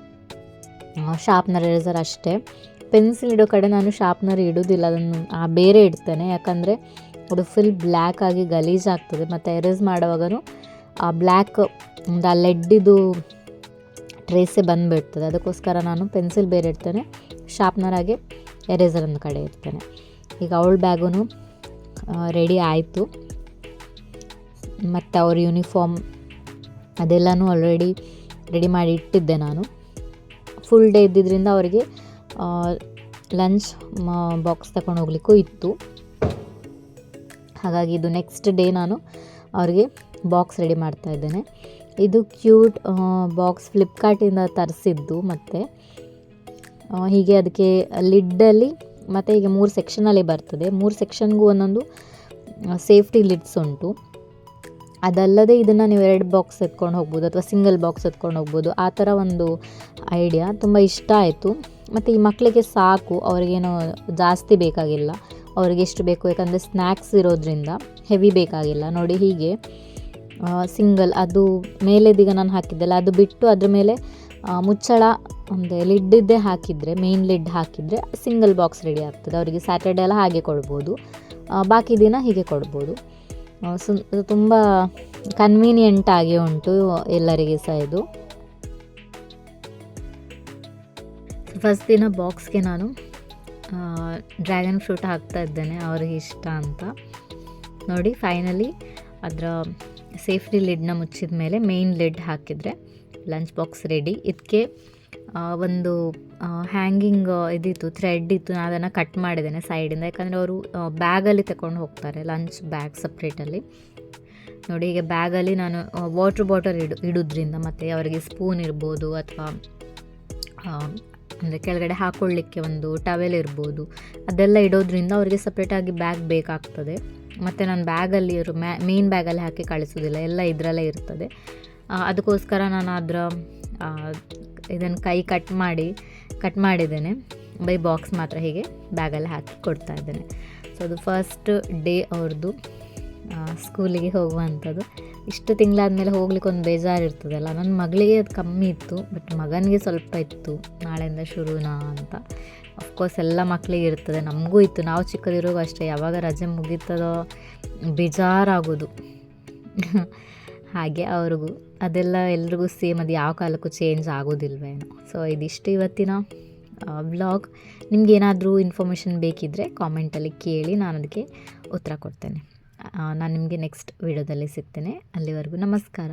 ಶಾರ್ಪ್ನರ್ ಎರೇಸರ್ ಅಷ್ಟೇ. ಪೆನ್ಸಿಲ್ ಇಡೋ ಕಡೆ ನಾನು ಶಾರ್ಪ್ನರ್ ಇಡೋದಿಲ್ಲ, ಅದನ್ನು, ಆ, ಬೇರೆ ಇಡ್ತೇನೆ. ಯಾಕಂದರೆ ಅದು ಫುಲ್ ಬ್ಲ್ಯಾಕ್ ಆಗಿ ಗಲೀಜಾಗ್ತದೆ ಮತ್ತು ಎರೇಸ್ ಮಾಡುವಾಗೂ ಆ ಬ್ಲ್ಯಾಕ್ ಒಂದು ಆ ಲೆಡ್ಡಿದು ಟ್ರೇಸೇ ಬಂದುಬಿಡ್ತದೆ. ಅದಕ್ಕೋಸ್ಕರ ನಾನು ಪೆನ್ಸಿಲ್ ಬೇರೆ ಇಡ್ತೇನೆ. ಶಾರ್ಪ್ನರ್ ಆಗಿ ಎರೇಸರ್ ಒಂದು ಕಡೆ ಇಡ್ತೇನೆ. ಈಗ ಅವಳ ಬ್ಯಾಗೂ ರೆಡಿ ಆಯಿತು. ಮತ್ತು ಅವ್ರ ಯೂನಿಫಾರ್ಮ್ ಅದೆಲ್ಲನೂ ಆಲ್ರೆಡಿ ರೆಡಿ ಮಾಡಿ ಇಟ್ಟಿದ್ದೆ ನಾನು. ಫುಲ್ ಡೇ ಇದ್ದಿದ್ದರಿಂದ ಅವರಿಗೆ ಲಂಚ್ ಬಾಕ್ಸ್ ತಗೊಂಡು ಹೋಗ್ಲಿಕ್ಕೂ ಇತ್ತು. ಹಾಗಾಗಿ ಇದು ನೆಕ್ಸ್ಟ್ ಡೇ ನಾನು ಅವ್ರಿಗೆ ಬಾಕ್ಸ್ ರೆಡಿ ಮಾಡ್ತಾ ಇದ್ದೇನೆ. ಇದು ಕ್ಯೂಟ್ ಬಾಕ್ಸ್ ಫ್ಲಿಪ್ಕಾರ್ಟಿಂದ ತರಿಸಿದ್ದು ಮತ್ತು ಹೀಗೆ ಅದಕ್ಕೆ ಲಿಡ್ಡಲ್ಲಿ ಮತ್ತು ಹೀಗೆ ಮೂರು ಸೆಕ್ಷನಲ್ಲಿ ಬರ್ತದೆ. ಮೂರು ಸೆಕ್ಷನ್ಗೂ ಒಂದೊಂದು ಸೇಫ್ಟಿ ಲಿಡ್ಸ್ ಉಂಟು. ಅದಲ್ಲದೆ ಇದನ್ನು ನೀವು ಎರಡು ಬಾಕ್ಸ್ ಎತ್ಕೊಂಡು ಹೋಗ್ಬೋದು ಅಥವಾ ಸಿಂಗಲ್ ಬಾಕ್ಸ್ ಎತ್ಕೊಂಡು ಹೋಗ್ಬೋದು. ಆ ಥರ ಒಂದು ಐಡಿಯಾ ತುಂಬ ಇಷ್ಟ ಆಯಿತು. ಮತ್ತು ಈ ಮಕ್ಕಳಿಗೆ ಸಾಕು, ಅವ್ರಿಗೇನು ಜಾಸ್ತಿ ಬೇಕಾಗಿಲ್ಲ. ಅವ್ರಿಗೆ ಎಷ್ಟು ಬೇಕು, ಯಾಕಂದರೆ ಸ್ನ್ಯಾಕ್ಸ್ ಇರೋದ್ರಿಂದ ಹೆವಿ ಬೇಕಾಗಿಲ್ಲ. ನೋಡಿ ಹೀಗೆ ಸಿಂಗಲ್, ಅದು ಮೇಲೆದೀಗ ನಾನು ಹಾಕಿದ್ದೆಲ್ಲ, ಅದು ಬಿಟ್ಟು ಅದ್ರ ಮೇಲೆ ಮುಚ್ಚಳ ಒಂದು ಲಿಡ್ಡಿದ್ದೇ ಹಾಕಿದರೆ ಮೇನ್ ಲಿಡ್ ಹಾಕಿದರೆ ಸಿಂಗಲ್ ಬಾಕ್ಸ್ ರೆಡಿ ಆಗ್ತದೆ. ಅವರಿಗೆ ಸ್ಯಾಟರ್ಡೆ ಎಲ್ಲ ಹಾಗೆ ಕೊಡ್ಬೋದು. ಬಾಕಿ ದಿನ ಹೀಗೆ ಕೊಡ್ಬೋದು. ಸುನ್ ತುಂಬ ಕನ್ವೀನಿಯೆಂಟ್ ಆಗಿ ಉಂಟು ಎಲ್ಲರಿಗೆ ಸಹ ಇದು. ಫಸ್ಟ್ ದಿನ ಬಾಕ್ಸ್ಗೆ ನಾನು ಡ್ರ್ಯಾಗನ್ ಫ್ರೂಟ್ ಹಾಕ್ತಾ ಇದ್ದೇನೆ, ಅವ್ರಿಗೆ ಇಷ್ಟ ಅಂತ. ನೋಡಿ ಫೈನಲಿ ಅದರ ಸೇಫ್ಟಿ ಲಿಡ್ನ ಮುಚ್ಚಿದ ಮೇಲೆ ಮೇಯ್ನ್ ಲಿಡ್ ಹಾಕಿದರೆ ಲಂಚ್ ಬಾಕ್ಸ್ ರೆಡಿ ಇದಕ್ಕೆ ಒಂದು ಹ್ಯಾಂಗಿಂಗ್ ಇದಿತ್ತು ಥ್ರೆಡ್ ಇತ್ತು, ನಾನು ಅದನ್ನು ಕಟ್ ಮಾಡಿದ್ದೇನೆ ಸೈಡಿಂದ ಯಾಕಂದರೆ ಅವರು ಬ್ಯಾಗಲ್ಲಿ ತಗೊಂಡು ಹೋಗ್ತಾರೆ ಲಂಚ್ ಬ್ಯಾಗ್ ಸಪ್ರೇಟಲ್ಲಿ ನೋಡಿ, ಈಗ ಬ್ಯಾಗಲ್ಲಿ ನಾನು ವಾಟ್ರ್ ಬಾಟಲ್ ಇಡು, ಇಡೋದ್ರಿಂದ ಮತ್ತು ಅವರಿಗೆ ಸ್ಪೂನ್ ಇರ್ಬೋದು ಅಥವಾ ಅಂದರೆ ಕೆಳಗಡೆ ಹಾಕೊಳ್ಳಿಕ್ಕೆ ಒಂದು ಟವೆಲ್ ಇರ್ಬೋದು, ಅದೆಲ್ಲ ಇಡೋದ್ರಿಂದ ಅವರಿಗೆ ಸಪ್ರೇಟಾಗಿ ಬ್ಯಾಗ್ ಬೇಕಾಗ್ತದೆ. ಮತ್ತು ನಾನು ಬ್ಯಾಗಲ್ಲಿ ಇರೋ ಮ್ಯಾ ಮೇನ್ ಬ್ಯಾಗಲ್ಲಿ ಹಾಕಿ ಕಳಿಸೋದಿಲ್ಲ, ಎಲ್ಲ ಇದರಲ್ಲೇ ಇರ್ತದೆ. ಅದಕ್ಕೋಸ್ಕರ ನಾನು ಅದರ ಇದನ್ನು ಕೈ ಕಟ್ ಮಾಡಿ ಕಟ್ ಮಾಡಿದ್ದೇನೆ. ಬೈ ಬಾಕ್ಸ್ ಮಾತ್ರ ಹೀಗೆ ಬ್ಯಾಗಲ್ಲಿ ಹಾಕಿ ಕೊಡ್ತಾ ಇದ್ದೇನೆ. ಸೊ ಅದು ಫಸ್ಟ್ ಡೇ ಅವ್ರದ್ದು ಸ್ಕೂಲಿಗೆ ಹೋಗುವಂಥದ್ದು. ಇಷ್ಟು ತಿಂಗಳಾದಮೇಲೆ ಹೋಗ್ಲಿಕ್ಕೆ ಒಂದು ಬೇಜಾರು ಇರ್ತದಲ್ಲ. ನನ್ನ ಮಗಳಿಗೆ ಅದು ಕಮ್ಮಿ ಇತ್ತು ಬಟ್ ಮಗನಿಗೆ ಸ್ವಲ್ಪ ಇತ್ತು. ನಾಳೆಯಿಂದ ಶುರುನಾ ಅಂತ. ಅಫ್ಕೋರ್ಸ್ ಎಲ್ಲ ಮಕ್ಕಳಿಗೆ ಇರ್ತದೆ. ನಮಗೂ ಇತ್ತು. ನಾವು ಚಿಕ್ಕದಿರುವಾಗ ಅಷ್ಟೇ. ಯಾವಾಗ ರಜೆ ಮುಗೀತದೋ, ಬೇಜಾರಾಗೋದು. ಹಾಗೆ ಅವ್ರಿಗೂ ಅದೆಲ್ಲ ಎಲ್ರಿಗೂ ಸೇಮ್ ಅದು ಯಾವ ಕಾಲಕ್ಕೂ ಚೇಂಜ್ ಆಗೋದಿಲ್ವೇನೋ. ಸೊ ಇದಿಷ್ಟು ಇವತ್ತಿನ ವ್ಲಾಗ್ ನಿಮ್ಗೆ ಏನಾದರೂ ಇನ್ಫಾರ್ಮೇಷನ್ ಬೇಕಿದ್ದರೆ ಕಾಮೆಂಟಲ್ಲಿ ಕೇಳಿ ನಾನು ಅದಕ್ಕೆ ಉತ್ತರ ಕೊಡ್ತೇನೆ. ನಾನು ನಿಮಗೆ ನೆಕ್ಸ್ಟ್ ವಿಡಿಯೋದಲ್ಲಿ ಸಿಗ್ತೇನೆ. ಅಲ್ಲಿವರೆಗೂ ನಮಸ್ಕಾರ.